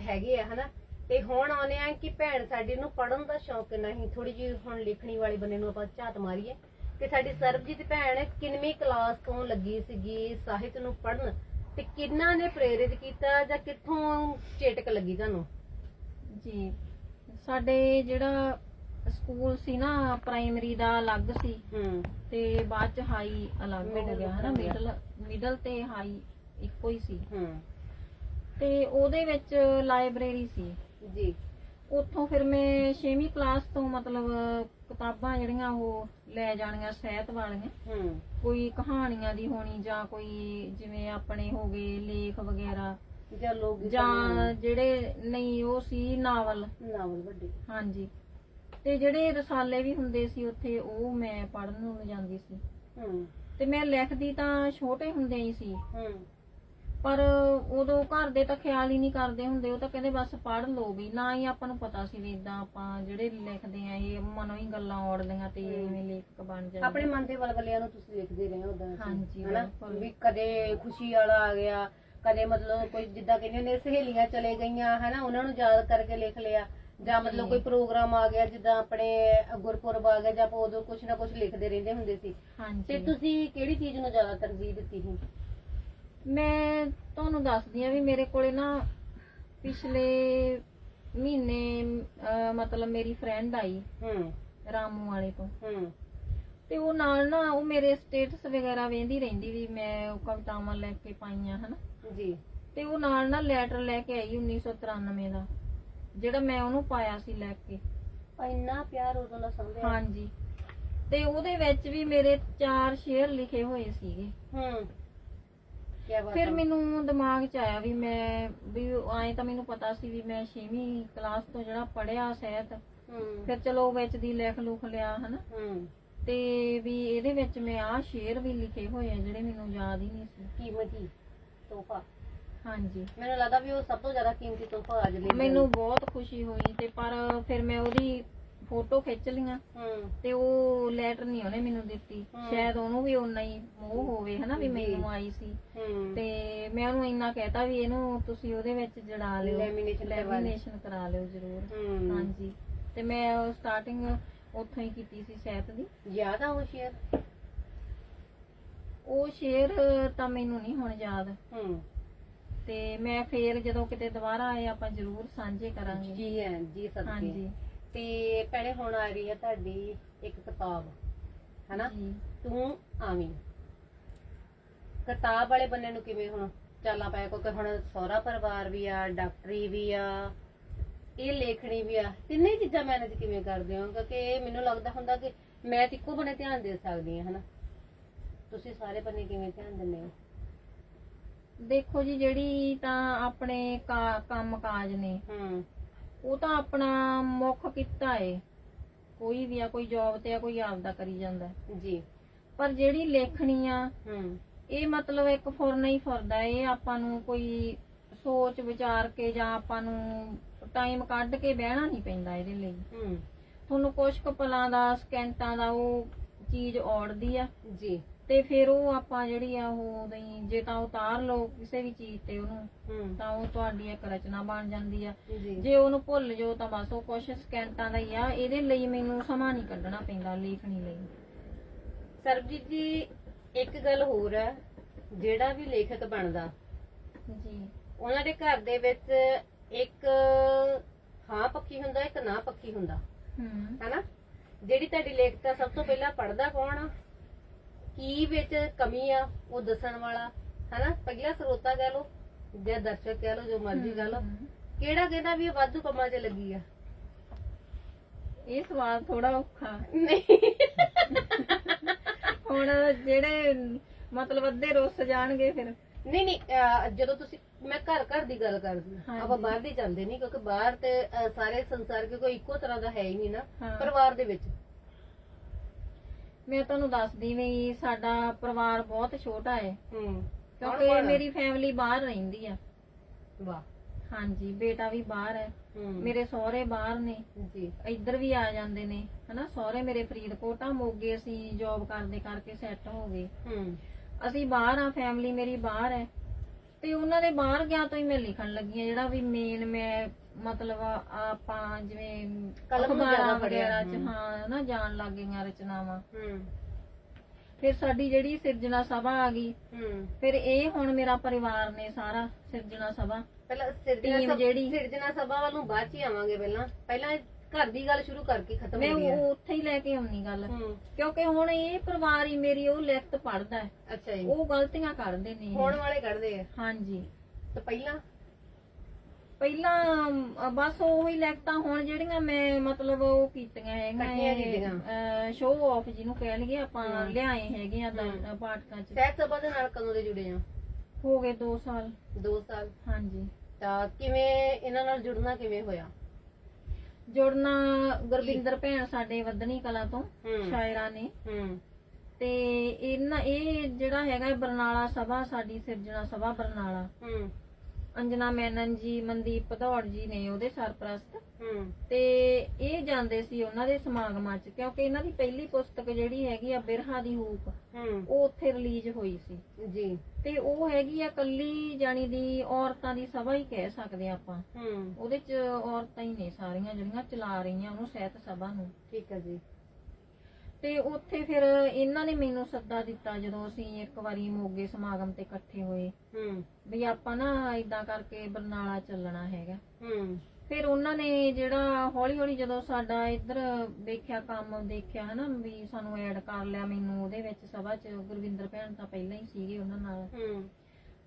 ਹੈਗੇ ਆ ਹਨਾ? ਤੇ ਹੁਣ ਆਉਨੇ ਆ ਕਿ ਭੈਣ ਸਾਡੀ ਨੂੰ ਪੜਨ ਦਾ ਸ਼ੌਂਕ ਨਹੀਂ ਥੋੜੀ ਜਿਹੀ ਹੁਣ ਲਿਖਣੀ ਵਾਲੇ ਬੰਨੇ ਨੂੰ ਆਪਾਂ ਝਾਤ ਮਾਰੀਏ। ਕਿ ਸਾਡੀ ਸਰਬਜੀਤ ਭੈਣ ਕਿੰਨਵੀਂ ਕਲਾਸ ਤੋਂ ਲੱਗੀ ਸੀਗੀ ਸਾਹਿਤ ਨੂੰ ਪੜਨ ਤੇ ਕਿੰਨਾ ਨੇ ਪ੍ਰੇਰਿਤ ਕੀਤਾ ਜਾਂ ਕਿੱਥੋਂ ਚੇਟਕ ਲੱਗੀ ਤੁਹਾਨੂੰ?
ਜੀ ਸਾਡੇ ਜਿਹੜਾ ਸਕੂਲ ਸੀ ਨਾ ਪ੍ਰਾਇਮਰੀ ਦਾ ਅਲੱਗ ਸੀ
ਹੂੰ।
ਤੇ ਬਾਅਦ ਚ ਹਾਈ ਅਲੱਗ ਹੋ ਗਿਆ ਹਨਾ। ਮਿਡਲ ਮਿਡਲ ਤੇ ਹਾਈ ਇੱਕੋ ਹੀ ਸੀ।
ਹੂੰ।
ਤੇ ਉਹਦੇ ਵਿੱਚ ਲਾਇਬ੍ਰੇਰੀ ਸੀ।
ਜੀ।
ਉੱਥੋਂ ਫਿਰ ਮੈਂ 6ਵੀਂ ਕਲਾਸ ਤੋਂ ਮਤਲਬ ਕਿਤਾਬਾਂ ਜਿਹੜੀਆਂ ਉਹ ਲੈ ਜਾਣੀਆਂ ਸਾਹਿਤ ਵਾਲੀਆਂ।
ਹੂੰ।
ਕੋਈ ਕਹਾਣੀਆਂ ਦੀ ਹੋਣੀ ਜਾਂ ਕੋਈ ਜਿਵੇਂ ਆਪਣੇ ਹੋ ਗਏ ਲੇਖ ਵਗੈਰਾ।
ਜਾਂ ਲੋਕ
ਜਾਂ ਜਿਹੜੇ ਨਹੀਂ ਉਹ ਸੀ ਨਾਵਲ।
ਨਾਵਲ ਵੱਡੇ।
ਹਾਂਜੀ। ਤੇ ਜਿਹੜੇ ਰਸਾਲੇ ਵੀ ਹੁੰਦੇ ਸੀ ਉੱਥੇ ਉਹ ਮੈਂ ਪੜ੍ਹਨ ਨੂੰ ਜਾਂਦੀ ਸੀ।
ਹੂੰ।
ਤੇ ਮੈਂ ਲਿਖਦੀ ਤਾਂ ਛੋਟੇ ਹੁੰਦੇ ਹੀ ਸੀ।
ਹੂੰ।
ਪਰ ਉਦੋਂ ਘਰ ਦੇ ਤਾਂ ਖਿਆਲ ਹੀ ਨਹੀਂ ਕਰਦੇ ਹੁੰਦੇ ਉਹ ਤਾਂ ਕਹਿੰਦੇ ਬਸ ਪੜ੍ਹ ਲਓ ਵੀ ਨਾ ਹੀ ਆਪਾਂ ਨੂੰ ਪਤਾ ਸੀ ਵੀ ਇਦਾਂ ਆਪਾਂ ਜਿਹੜੇ ਲਿਖਦੇ ਆ ਇਹ ਮਨੋਂ ਹੀ ਗੱਲਾਂ ਔੜਦੀਆਂ ਤੇ ਐਵੇਂ ਲੇਖਕ ਬਣ ਜਾਂਦੇ।
ਆਪਣੇ ਮਨ ਦੇ ਵਲਵਲਿਆਂ ਨੂੰ ਤੁਸੀਂ ਵੇਖਦੇ ਰਹੇ ਹੋ ਉਦਾਂ
ਹਾਂਜੀ,
ਹਨਾ। ਵੀ ਕਦੇ ਖੁਸ਼ੀ ਵਾਲਾ ਆ ਗਿਆ ਕਦੇ ਮਤਲਬ ਕੋਈ ਜਿੱਦਾਂ ਕਹਿੰਦੇ ਨੇ ਸਹੇਲੀਆਂ ਚਲੇ ਗਈਆਂ ਹਨਾ? ਉਹਨਾਂ ਨੂੰ ਯਾਦ ਕਰਕੇ ਲਿਖ ਲਿਆ ਜਾਂ ਮਤਲਬ ਕੋਈ ਪ੍ਰੋਗਰਾਮ ਆ ਗਿਆ ਜਿੱਦਾਂ ਆਪਣੇ ਗੁਰਪੁਰਬ ਆ ਗਿਆ ਜਾਂ ਆਪਾਂ ਉਦੋਂ ਕੁਝ ਨਾ ਕੁਝ ਲਿਖਦੇ ਰਹਿੰਦੇ ਹੁੰਦੇ ਸੀ। ਤੇ ਤੁਸੀਂ ਕਿਹੜੀ ਚੀਜ਼ ਨੂੰ ਜ਼ਿਆਦਾ ਤਰਜੀਹ ਦਿੱਤੀ ਸੀ?
ਮੈਂ ਤੁਹਾਨੂੰ ਦੱਸਦੀ ਆ ਵੀ ਮੇਰੇ ਕੋਲੇ ਨਾ ਪਿਛਲੇ ਮਹੀਨੇ ਅਹ, ਮਤਲਬ ਮੇਰੀ ਫਰੈਂਡ ਆਈ
ਹੂੰ।
ਰਾਮੂ ਵਾਲੇ ਤੋਂ।
ਹੂੰ।
ਤੇ ਉਹ ਨਾਲ ਨਾ ਉਹ ਮੇਰੇ ਸਟੇਟਸ ਵਗੈਰਾ ਵੇਂਦੀ ਰਹਿੰਦੀ ਵੀ ਮੈਂ ਉਹ ਕਵਿਤਾਵਾਂ ਲੈ ਕੇ ਪਾਈਆਂ ਹਨਾ?
ਜੀ।
ਤੇ ਉਹ ਨਾਲ ਨਾ ਲੈਟਰ ਲੈ ਕੇ ਆਈ 1993 ਦਾ ਜਿਹੜਾ ਮੈਂ ਉਹਨੂੰ ਪਾਇਆ ਸੀ ਲੈ ਕੇ।
ਇੰਨਾ ਪਿਆਰ ਉਦੋਂ ਦਾ ਸੰਭਿਆ
ਹਾਂਜੀ। ਤੇ ਉਹਦੇ ਵਿੱਚ ਵੀ ਮੇਰੇ ਚਾਰ ਸ਼ੇਅਰ ਲਿਖੇ ਹੋਏ ਸੀਗੇ।
ਹੂੰ। ਬਾਤ
ਫਿਰ। ਮੈਨੂੰ ਦਿਮਾਗ 'ਚ ਆਇਆ ਵੀ ਮੈਂ ਵੀ ਐਂ ਤਾਂ ਮੈਨੂੰ ਪਤਾ ਸੀ ਵੀ ਮੈਂ 6ਵੀਂ ਕਲਾਸ ਤੋਂ ਜਿਹੜਾ ਪੜਿਆ ਸਾਹਿਤ
ਹੂੰ।
ਫਿਰ ਚਲੋ ਵਿੱਚ ਦੀ ਲਿਖ ਲੁਖ ਲਿਆ ਹਨਾ?
ਹੂੰ।
ਤੇ ਵੀ ਇਹਦੇ ਵਿੱਚ ਮੈਂ ਆਹ ਸ਼ੇਅਰ ਵੀ ਲਿਖੇ ਹੋਏ ਆ ਜਿਹੜੇ ਮੈਨੂੰ ਯਾਦ ਹੀ ਨਹੀਂ ਸੀ।
ਕੀਮਤੀ ਤੋਹਫਾ।
ਹਾਂਜੀ।
ਮੈਨੂੰ ਲੱਗਦਾ ਵੀ ਉਹ ਸਭ ਤੋਂ ਜ਼ਿਆਦਾ ਕੀਮਤੀ ਤੋਹਫਾ ਅੱਜ ਲਈ
ਮੈਨੂੰ ਬਹੁਤ ਖੁਸ਼ੀ ਹੋਈ ਤੇ ਪਰ ਫਿਰ ਮੈਂ ਉਹਦੀ ਫੋਟੋ ਖਿੱਚ ਲਈਆਂ
ਹੂੰ।
ਤੇ ਉਹ ਲੈਟਰ ਨਹੀਂ ਉਹਨੇ ਮੈਨੂੰ ਦਿੱਤੀ। ਸ਼ਾਇਦ ਉਹਨੂੰ ਵੀ ਓਨਾ ਹੀ ਮੋਹ ਹੋਵੇ ਹਨਾ ਵੀ। ਮੈਨੂੰ ਆਈ ਸੀ। ਤੇ ਮੈਂ ਉਹਨੂੰ ਇੰਨਾ ਕਹਿਤਾ ਵੀ ਇਹਨੂੰ ਤੁਸੀਂ ਉਹਦੇ ਵਿੱਚ ਜੜਾ ਲਿਓ। ਲੈਮੀਨੇਸ਼ਨ ਕਰਾ ਲਿਓ ਜ਼ਰੂਰ। ਹਾਂਜੀ। ਤੇ ਮੈਂ ਸਟਾਰਟਿੰਗ ਉੱਥੋਂ ਹੀ ਕੀਤੀ ਸੀ ਸਹਿਤ ਦੀ।
ਯਾਦ ਆ ਉਹ ਸ਼ੇਰ
ਉਹ ਸ਼ੇਰ ਤਾਂ ਮੈਨੂੰ ਨਹੀਂ ਹੁਣ ਯਾਦ।
ਹੂੰ।
ਤੇ ਮੈਂ ਫੇਰ ਜਦੋਂ ਕਿਤੇ ਦੁਬਾਰਾ ਆਏ ਆਪਾਂ ਜ਼ਰੂਰ ਸਾਂਝੇ ਕਰਾਂਗੇ।
ਜੀ ਹੈ ਜੀ ਸਦਕੇ।
ਹਾਂਜੀ।
ਤੇ ਪਹਿਲੇ ਹੁਣ ਆ ਰਹੀ ਹੈ ਤੁਹਾਡੀ ਇੱਕ ਕਿਤਾਬ ਹਨਾ? ਤੂੰ ਆਵੀਂ। ਕਿਤਾਬ ਵਾਲੇ ਬੰਨੇ ਨੂੰ ਕਿਵੇਂ ਹੁਣ ਚਾਲਾਂ ਪਾਇਆ ਕਿਉਂਕਿ ਹੁਣ ਸਹੁਰਾ ਪਰਿਵਾਰ ਵੀ ਆ ਡਾਕਟਰੀ ਵੀ ਆ ਇਹ ਲੇਖਣੀ ਵੀ ਆ ਤਿੰਨੇ ਚੀਜ਼ਾਂ ਮੈਨੇਜ ਕਿਵੇਂ ਕਰਦੇ ਹੋ? ਕਿਉਂਕਿ ਇਹ ਮੈਨੂੰ ਲੱਗਦਾ ਹੁੰਦਾ ਕਿ ਮੈਂ ਤਾਂ ਇੱਕੋ ਬਣੇ ਧਿਆਨ ਦੇ ਸਕਦੀ ਹਾਂ ਹਨਾ? ਤੁਸੀਂ ਸਾਰੇ ਬੰਨੇ ਕਿਵੇਂ ਧਿਆਨ ਦਿੰਦੇ ਹੋ?
ਦੇਖੋ ਜੀ ਜਿਹੜੀ ਤਾਂ ਆਪਣੇ ਕੰਮ ਕਾਜ ਨੇ
ਹੂੰ।
ਉਹ ਤਾਂ ਆਪਣਾ ਮੁੱਖ ਕੀਤਾ ਏ। ਕੋਈ ਵੀ ਆ ਕੋਈ ਜੌਬ ਤੇ ਆ ਕੋਈ ਆਪਦਾ ਕਰੀ ਜਾਂਦਾ।
ਜੀ।
ਪਰ ਜਿਹੜੀ ਲੇਖਣੀ ਆ
ਹੂੰ।
ਇਹ ਮਤਲਬ ਇੱਕ ਫੁਰਨਾ ਹੀ ਫੁਰਦਾ ਇਹ ਆਪਾਂ ਨੂੰ ਕੋਈ ਸੋਚ ਵਿਚਾਰ ਕੇ ਜਾਂ ਆਪਾਂ ਨੂੰ ਟਾਈਮ ਕੱਢ ਕੇ ਬਹਿਣਾ ਨਹੀਂ ਪੈਂਦਾ ਇਹਦੇ ਲਈ।
ਹੂੰ।
ਤੁਹਾਨੂੰ ਕੁਝ ਕੁ ਪਲਾਂ ਦਾ ਸਕਿੰਟਾਂ ਦਾ ਉਹ ਚੀਜ਼ ਔੜਦੀ ਆ।
ਜੀ।
ਤੇ ਫਿਰ ਉਹ ਆਪਾਂ ਜਿਹੜੀ ਆ ਉਹ ਨਹੀਂ ਜੇ ਤਾਂ ਉਤਾਰ ਲਓ ਕਿਸੇ ਵੀ ਚੀਜ਼ ਤੇ ਉਹਨੂੰ ਤਾਂ ਉਹ ਤੁਹਾਡੀ ਇੱਕ ਰਚਨਾ ਬਣ ਜਾਂਦੀ ਆ।
ਜੀ।
ਉਹਨੂੰ ਭੁੱਲ ਜਾਓ ਤਾਂ ਬਸ ਉਹ ਕੁਝ ਸਕਿੰਟਾਂ ਦਾ ਹੀ ਆ ਇਹਦੇ ਲਈ ਮੈਨੂੰ ਸਮਾਂ ਨਹੀਂ ਕੱਢਣਾ ਪੈਂਦਾ ਲੇਖਣੀ ਲਈ।
ਸਰਬਜੀਤ ਜੀ ਇੱਕ ਗੱਲ ਹੋਰ ਹੈ ਜਿਹੜਾ ਵੀ ਲੇਖਕ ਬਣਦਾ
ਜੀ।
ਉਹਨਾਂ ਦੇ ਘਰ ਦੇ ਵਿੱਚ ਇੱਕ ਹਾਂ ਪੱਖੀ ਹੁੰਦਾ ਇੱਕ ਨਾ ਪੱਖੀ ਹੁੰਦਾ।
ਹੂੰ।
ਹੈਨਾ? ਜਿਹੜੀ ਤੁਹਾਡੀ ਲੇਖਕਤਾ ਸਭ ਤੋਂ ਪਹਿਲਾਂ ਪੜਦਾ ਕੌਣ ਆ? ਕੀ ਵਿੱਚ ਕਮੀ ਆ ਉਹ ਦੱਸਣ ਵਾਲਾ। ਹੈਨਾ? ਪਹਿਲਾ ਸਰੋਤਾ ਕਹਿ ਲੋ ਜਾਂ ਦਰਸ਼ਕ ਕਹਿ ਲੋ ਜੋ ਮਰਜ਼ੀ ਕਹਿ ਲੋ ਕਿਹੜਾ ਕਹਿੰਦਾ ਵੀ ਇਹ ਵਾਧੂ ਕੰਮਾਂ 'ਚ ਲੱਗੀ ਆ?
ਇਹ ਸਵਾਲ ਥੋੜਾ ਔਖਾ।
ਨਹੀਂ। *laughs*
ਹੁਣ ਜਿਹੜੇ ਮਤਲਬ ਅੱਧੇ ਰੁੱਸ ਜਾਣਗੇ ਫਿਰ।
ਨਹੀਂ ਨਹੀਂ ਅਹ ਜਦੋਂ ਤੁਸੀਂ ਮੈਂ ਘਰ ਘਰ ਦੀ ਗੱਲ ਕਰਦੀ ਹਾਂ। ਆਪਾਂ ਬਾਹਰ ਦੀ ਜਾਂਦੇ ਨਹੀਂ ਕਿਉਂਕਿ ਬਾਹਰ ਤੇ ਅਹ, ਸਾਰੇ ਸੰਸਾਰ ਕੇ ਕੋਈ ਇੱਕੋ ਤਰ੍ਹਾਂ ਦਾ ਹੈ ਹੀ ਨਹੀਂ ਨਾ
ਹਾਂ।
ਪਰਿਵਾਰ ਦੇ ਵਿੱਚ।
ਮੈਂ ਤੁਹਾਨੂੰ ਦੱਸਦੀ ਵੀ ਸਾਡਾ ਪਰਿਵਾਰ ਬਹੁਤ ਛੋਟਾ ਹੈ।
ਹੂੰ।
ਕਿਉਂਕਿ ਮੇਰੀ ਫੈਮਿਲੀ ਬਾਹਰ ਰਹਿੰਦੀ ਆ।
ਵਾਹ।
ਹਾਂਜੀ ਬੇਟਾ ਵੀ ਬਾਹਰ ਹੈ। ਮੇਰੇ ਸਹੁਰੇ ਬਾਹਰ ਨੇ।
ਜੀ।
ਇੱਧਰ ਵੀ ਆ ਜਾਂਦੇ ਨੇ ਹਨਾ? ਸਹੁਰੇ ਮੇਰੇ ਫਰੀਦਕੋਟ ਆ ਮੋਗੇ ਅਸੀਂ ਜੌਬ ਕਰਦੇ ਕਰਕੇ ਸੈੱਟ ਹੋ ਗਏ।
ਹੂੰ।
ਅਸੀਂ ਬਾਹਰ ਆ ਫੈਮਿਲੀ ਮੇਰੀ ਬਾਹਰ ਹੈ। ਤੇ ਉਹਨਾਂ ਦੇ ਬਾਹਰ ਗਿਆ ਤੋਂ ਹੀ ਮੈਂ ਲਿਖਣ ਲੱਗੀ ਆ ਜਿਹੜਾ ਵੀ ਮੇਨ ਮੈਂ ਮਤਲਬ ਆਪਾਂ ਜਿਵੇਂ
ਕਲਮ ਨੂੰ
ਅਖਬਾਰਾਂ
ਪੜ੍ਹਿਆ,
ਵਗੈਰਾ ਚ
ਹਮ।
ਹਾਂ ਨਾ ਜਾਣ ਲੱਗ ਗਈਆਂ ਰਚਨਾਵਾਂ।
ਹੂੰ।
ਫਿਰ ਸਾਡੀ ਜਿਹੜੀ ਸਿਰਜਣਾ ਸਭਾ ਆ ਗਈ
ਹੂੰ।
ਫਿਰ ਇਹ ਹੁਣ ਮੇਰਾ ਪਰਿਵਾਰ ਨੇ ਸਾਰਾ ਸਿਰਜਣਾ ਸਭਾ।
ਪਹਿਲਾਂ ਸਿਰਜਣਾ
Team
ਸਭ-
ਜਿਹੜੀ-
ਸਿਰਜਣਾ ਸਭਾ ਵੱਲ ਨੂੰ ਬਾਅਦ ਚ ਹੀ ਆਵਾਂਗੇ ਪਹਿਲਾਂ। ਪਹਿਲਾਂ ਘਰ ਦੀ ਗੱਲ ਸ਼ੁਰੂ ਕਰਕੇ ਖਤਮ
ਮੈਂ
ਹੁੰਦੀ ਹੈ
ਉਹ ਉੱਥੇ ਹੀ ਲੈ ਕੇ ਆਉਣੀ ਗੱਲ।
ਹੂੰ।
ਕਿਉਂਕਿ ਹੁਣ ਇਹ ਪਰਿਵਾਰ ਹੀ ਮੇਰੀ ਉਹ ਲਿਖਤ ਪੜਦਾ ਹੈ।
ਅੱਛਾ ਜੀ।
ਉਹ ਗਲਤੀਆਂ ਕੱਢਦੇ ਨੇ। ਇਹ।
ਹੋਣ ਵਾਲੇ ਕੱਢਦੇ ਆ।
ਹਾਂਜੀ।
ਤੇ ਪਹਿਲਾਂ
ਪਹਿਲਾਂ ਅਮ, ਬਸ ਉਹੀ ਲਿਖਤਾਂ ਹੁਣ ਜਿਹੜੀਆਂ ਮੈਂ ਮਤਲਬ ਉਹ ਕੀਤੀਆਂ
ਕੀਤੀਆਂ।
ਹੈਗੀਆਂ ਸ਼ੋਅ ਆਫ ਜਿਹਨੂੰ ਕਹਿ ਲਈਏ ਆਪਾਂ
ਹਮ।
ਲਿਆਏ ਹੈਗੇ ਆ ਤਾਂ
ਹਮ।
ਪਾਠਕਾਂ ਚ।
ਸਹਿਤ ਸਭਾ ਦੇ ਨਾਲ ਕਦੋਂ ਦੇ ਜੁੜੇ ਆ?
ਹੋ ਗਏ 2 ਸਾਲ।
2 ਸਾਲ।
ਹਾਂਜੀ।
ਤਾਂ ਕਿਵੇਂ ਇਹਨਾਂ ਨਾਲ ਜੁੜਨਾ ਕਿਵੇਂ ਹੋਇਆ?
ਜੁੜਨਾ ਗੁਰਵਿੰਦਰ ਭੈਣ ਸਾਡੇ ਵਧਣੀ ਕਲਾ ਤੋਂ
ਹੂੰ।
ਸ਼ਾਇਰਾ ਨੇ।
ਹੂੰ।
ਤੇ ਇਹਨਾਂ ਇਹ ਜਿਹੜਾ ਹੈਗਾ ਬਰਨਾਲਾ ਸਭਾ ਸਾਡੀ ਸਿਰਜਣਾ ਸਭਾ ਬਰਨਾਲਾ।
ਹੂੰ।
ਅੰਜਨਾ ਮੈਨਨ ਜੀ ਮਨਦੀਪ ਭਦੌੜ ਜੀ ਨੇ ਉਹਦੇ ਸਰਪ੍ਰਸਤ।
ਹੂੰ।
ਤੇ ਇਹ ਜਾਂਦੇ ਸੀ ਉਹਨਾਂ ਦੇ ਸਮਾਗਮਾਂ 'ਚ ਕਿਉਂਕਿ ਇਹਨਾਂ ਦੀ ਪਹਿਲੀ ਪੁਸਤਕ ਜਿਹੜੀ ਹੈਗੀ ਆ ਬਿਰਹਾ ਦੀ ਹੂਕ
ਹੂੰ।
ਉਹ ਉੱਥੇ ਰਿਲੀਜ਼ ਹੋਈ ਸੀ।
ਜੀ।
ਤੇ ਉਹ ਹੈਗੀ ਆ ਕੱਲੀ ਜਾਣੀ ਦੀ ਔਰਤਾਂ ਦੀ ਸਭਾ ਹੀ ਕਹਿ ਸਕਦੇ ਆ ਆਪਾਂ।
ਹੂੰ।
ਉਹਦੇ 'ਚ ਔਰਤਾਂ ਹੀ ਨੇ ਸਾਰੀਆਂ ਜਿਹੜੀਆਂ ਚਲਾ ਰਹੀਆਂ ਉਹਨੂੰ ਸਹਿਤ ਸਭਾ ਨੂੰ।
ਠੀਕ ਹੈ ਜੀ।
ਤੇ ਉੱਥੇ ਫਿਰ ਇਹਨਾਂ ਨੇ ਮੈਨੂੰ ਸੱਦਾ ਦਿੱਤਾ ਜਦੋਂ ਅਸੀਂ ਇੱਕ ਵਾਰੀ ਮੋਗੇ ਸਮਾਗਮ ਤੇ ਇਕੱਠੇ ਹੋਏ।
ਹੂੰ।
ਵੀ ਆਪਾਂ ਨਾ ਇਦਾਂ ਕਰਕੇ ਬਰਨਾਲਾ ਚੱਲਣਾ ਹੈਗਾ।
ਹੂੰ।
ਫਿਰ ਉਹਨਾਂ ਨੇ ਜਿਹੜਾ ਹੌਲੀ ਹੌਲੀ ਜਦੋਂ ਸਾਡਾ ਇੱਧਰ ਦੇਖਿਆ ਕੰਮ ਦੇਖਿਆ ਹਨਾ ਵੀ ਸਾਨੂੰ ਐਡ ਕਰ ਲਿਆ ਮੈਨੂੰ ਉਹਦੇ ਵਿੱਚ ਸਭਾ 'ਚ ਗੁਰਵਿੰਦਰ ਭੈਣ ਤਾਂ ਪਹਿਲਾਂ ਹੀ ਸੀਗੇ ਉਹਨਾਂ ਨਾਲ।
ਹੂੰ।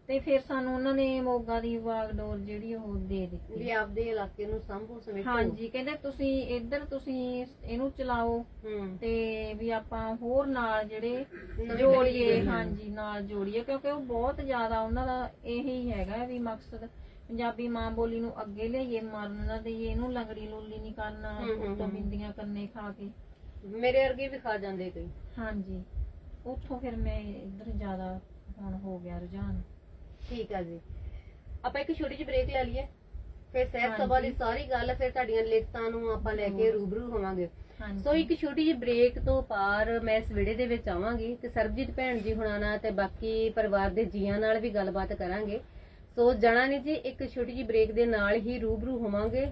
ਤੇ ਫਿਰ ਸਾਨੂੰ ਉਹਨਾਂ ਨੇ ਮੋਗਾ ਦੀ ਵਾਗਡੋਰ ਜਿਹੜੀ ਉਹ ਦੇ ਦਿੱਤੀ।
ਵੀ ਆਪਦੇ ਇਲਾਕੇ ਨੂੰ ਸੰਭੂ ਸਮੇਟੋ
ਹਾਂਜੀ ਕਹਿੰਦੇ ਤੁਸੀਂ ਇੱਧਰ ਤੁਸੀਂ ਇਹਨੂੰ ਚਲਾਓ
ਹੂੰ।
ਤੇ ਵੀ ਆਪਾਂ ਹੋਰ ਨਾਲ ਜਿਹੜੇ ਜੋੜੀਏ ਹਾਂਜੀ ਨਾਲ ਜੋੜੀਏ ਕਿਉਂਕਿ ਉਹ ਬਹੁਤ ਜ਼ਿਆਦਾ ਉਹਨਾਂ ਦਾ ਇਹੀ ਹੈਗਾ ਵੀ ਮਕਸਦ ਪੰਜਾਬੀ ਮਾਂ ਬੋਲੀ ਨੂੰ ਅੱਗੇ ਲਿਆਈਏ ਮਰਨ ਨਾ ਦੇਈਏ ਇਹਨੂੰ ਲੰਗੜੀ ਲੁੱਲੀ ਨਹੀਂ ਕਰਨਾ ਉੱਤੋਂ। ਬਿੰਦੀਆਂ ਕਰਨੇ ਖਾ ਕੇ।
ਮੇਰੇ ਵਰਗੇ ਵੀ ਖਾ ਜਾਂਦੇ ਕਈ।
ਹਾਂਜੀ। ਉੱਥੋਂ ਫਿਰ ਮੈਂ ਇੱਧਰ ਜ਼ਿਆਦਾ ਹੁਣ ਹੋ ਗਿਆ ਰੁਝਾਨ।
ਠੀਕ ਆ ਜੀ। ਆਪਾਂ ਇੱਕ ਛੋਟੀ ਜਿਹੀ ਬ੍ਰੇਕ ਲੈ ਲਈਏ। ਫਿਰ
ਹਾਂਜੀ।
ਸਭਾ ਦੀ ਸਾਰੀ ਗੱਲ ਫਿਰ ਤੁਹਾਡੀਆਂ ਲਿਖਤਾਂ ਨੂੰ ਆਪਾਂ ਲੈ ਕੇ। ਰੂਬਰੂ ਹੋਵਾਂਗੇ। ਸੋ ਇੱਕ ਛੋਟੀ ਜਿਹੀ ਬ੍ਰੇਕ ਤੋਂ ਪਾਰ ਮੈਂ ਇਸ ਵਿੜੇ ਦੇ ਵਿੱਚ ਆਵਾਂਗੀ ਤੇ ਸਰਬਜੀਤ ਭੈਣ ਜੀ ਹੁਣਾਂ ਨਾਲ ਤੇ ਬਾਕੀ ਪਰਿਵਾਰ ਦੇ ਜੀਆਂ ਨਾਲ ਵੀ ਗੱਲਬਾਤ ਕਰਾਂਗੇ। ਸੋ ਜਾਣਾ ਨਹੀਂ ਜੀ, ਇੱਕ ਛੋਟੀ ਜਿਹੀ ਬ੍ਰੇਕ ਦੇ ਨਾਲ ਹੀ ਰੂਬਰੂ ਹੋਵਾਂਗੇ।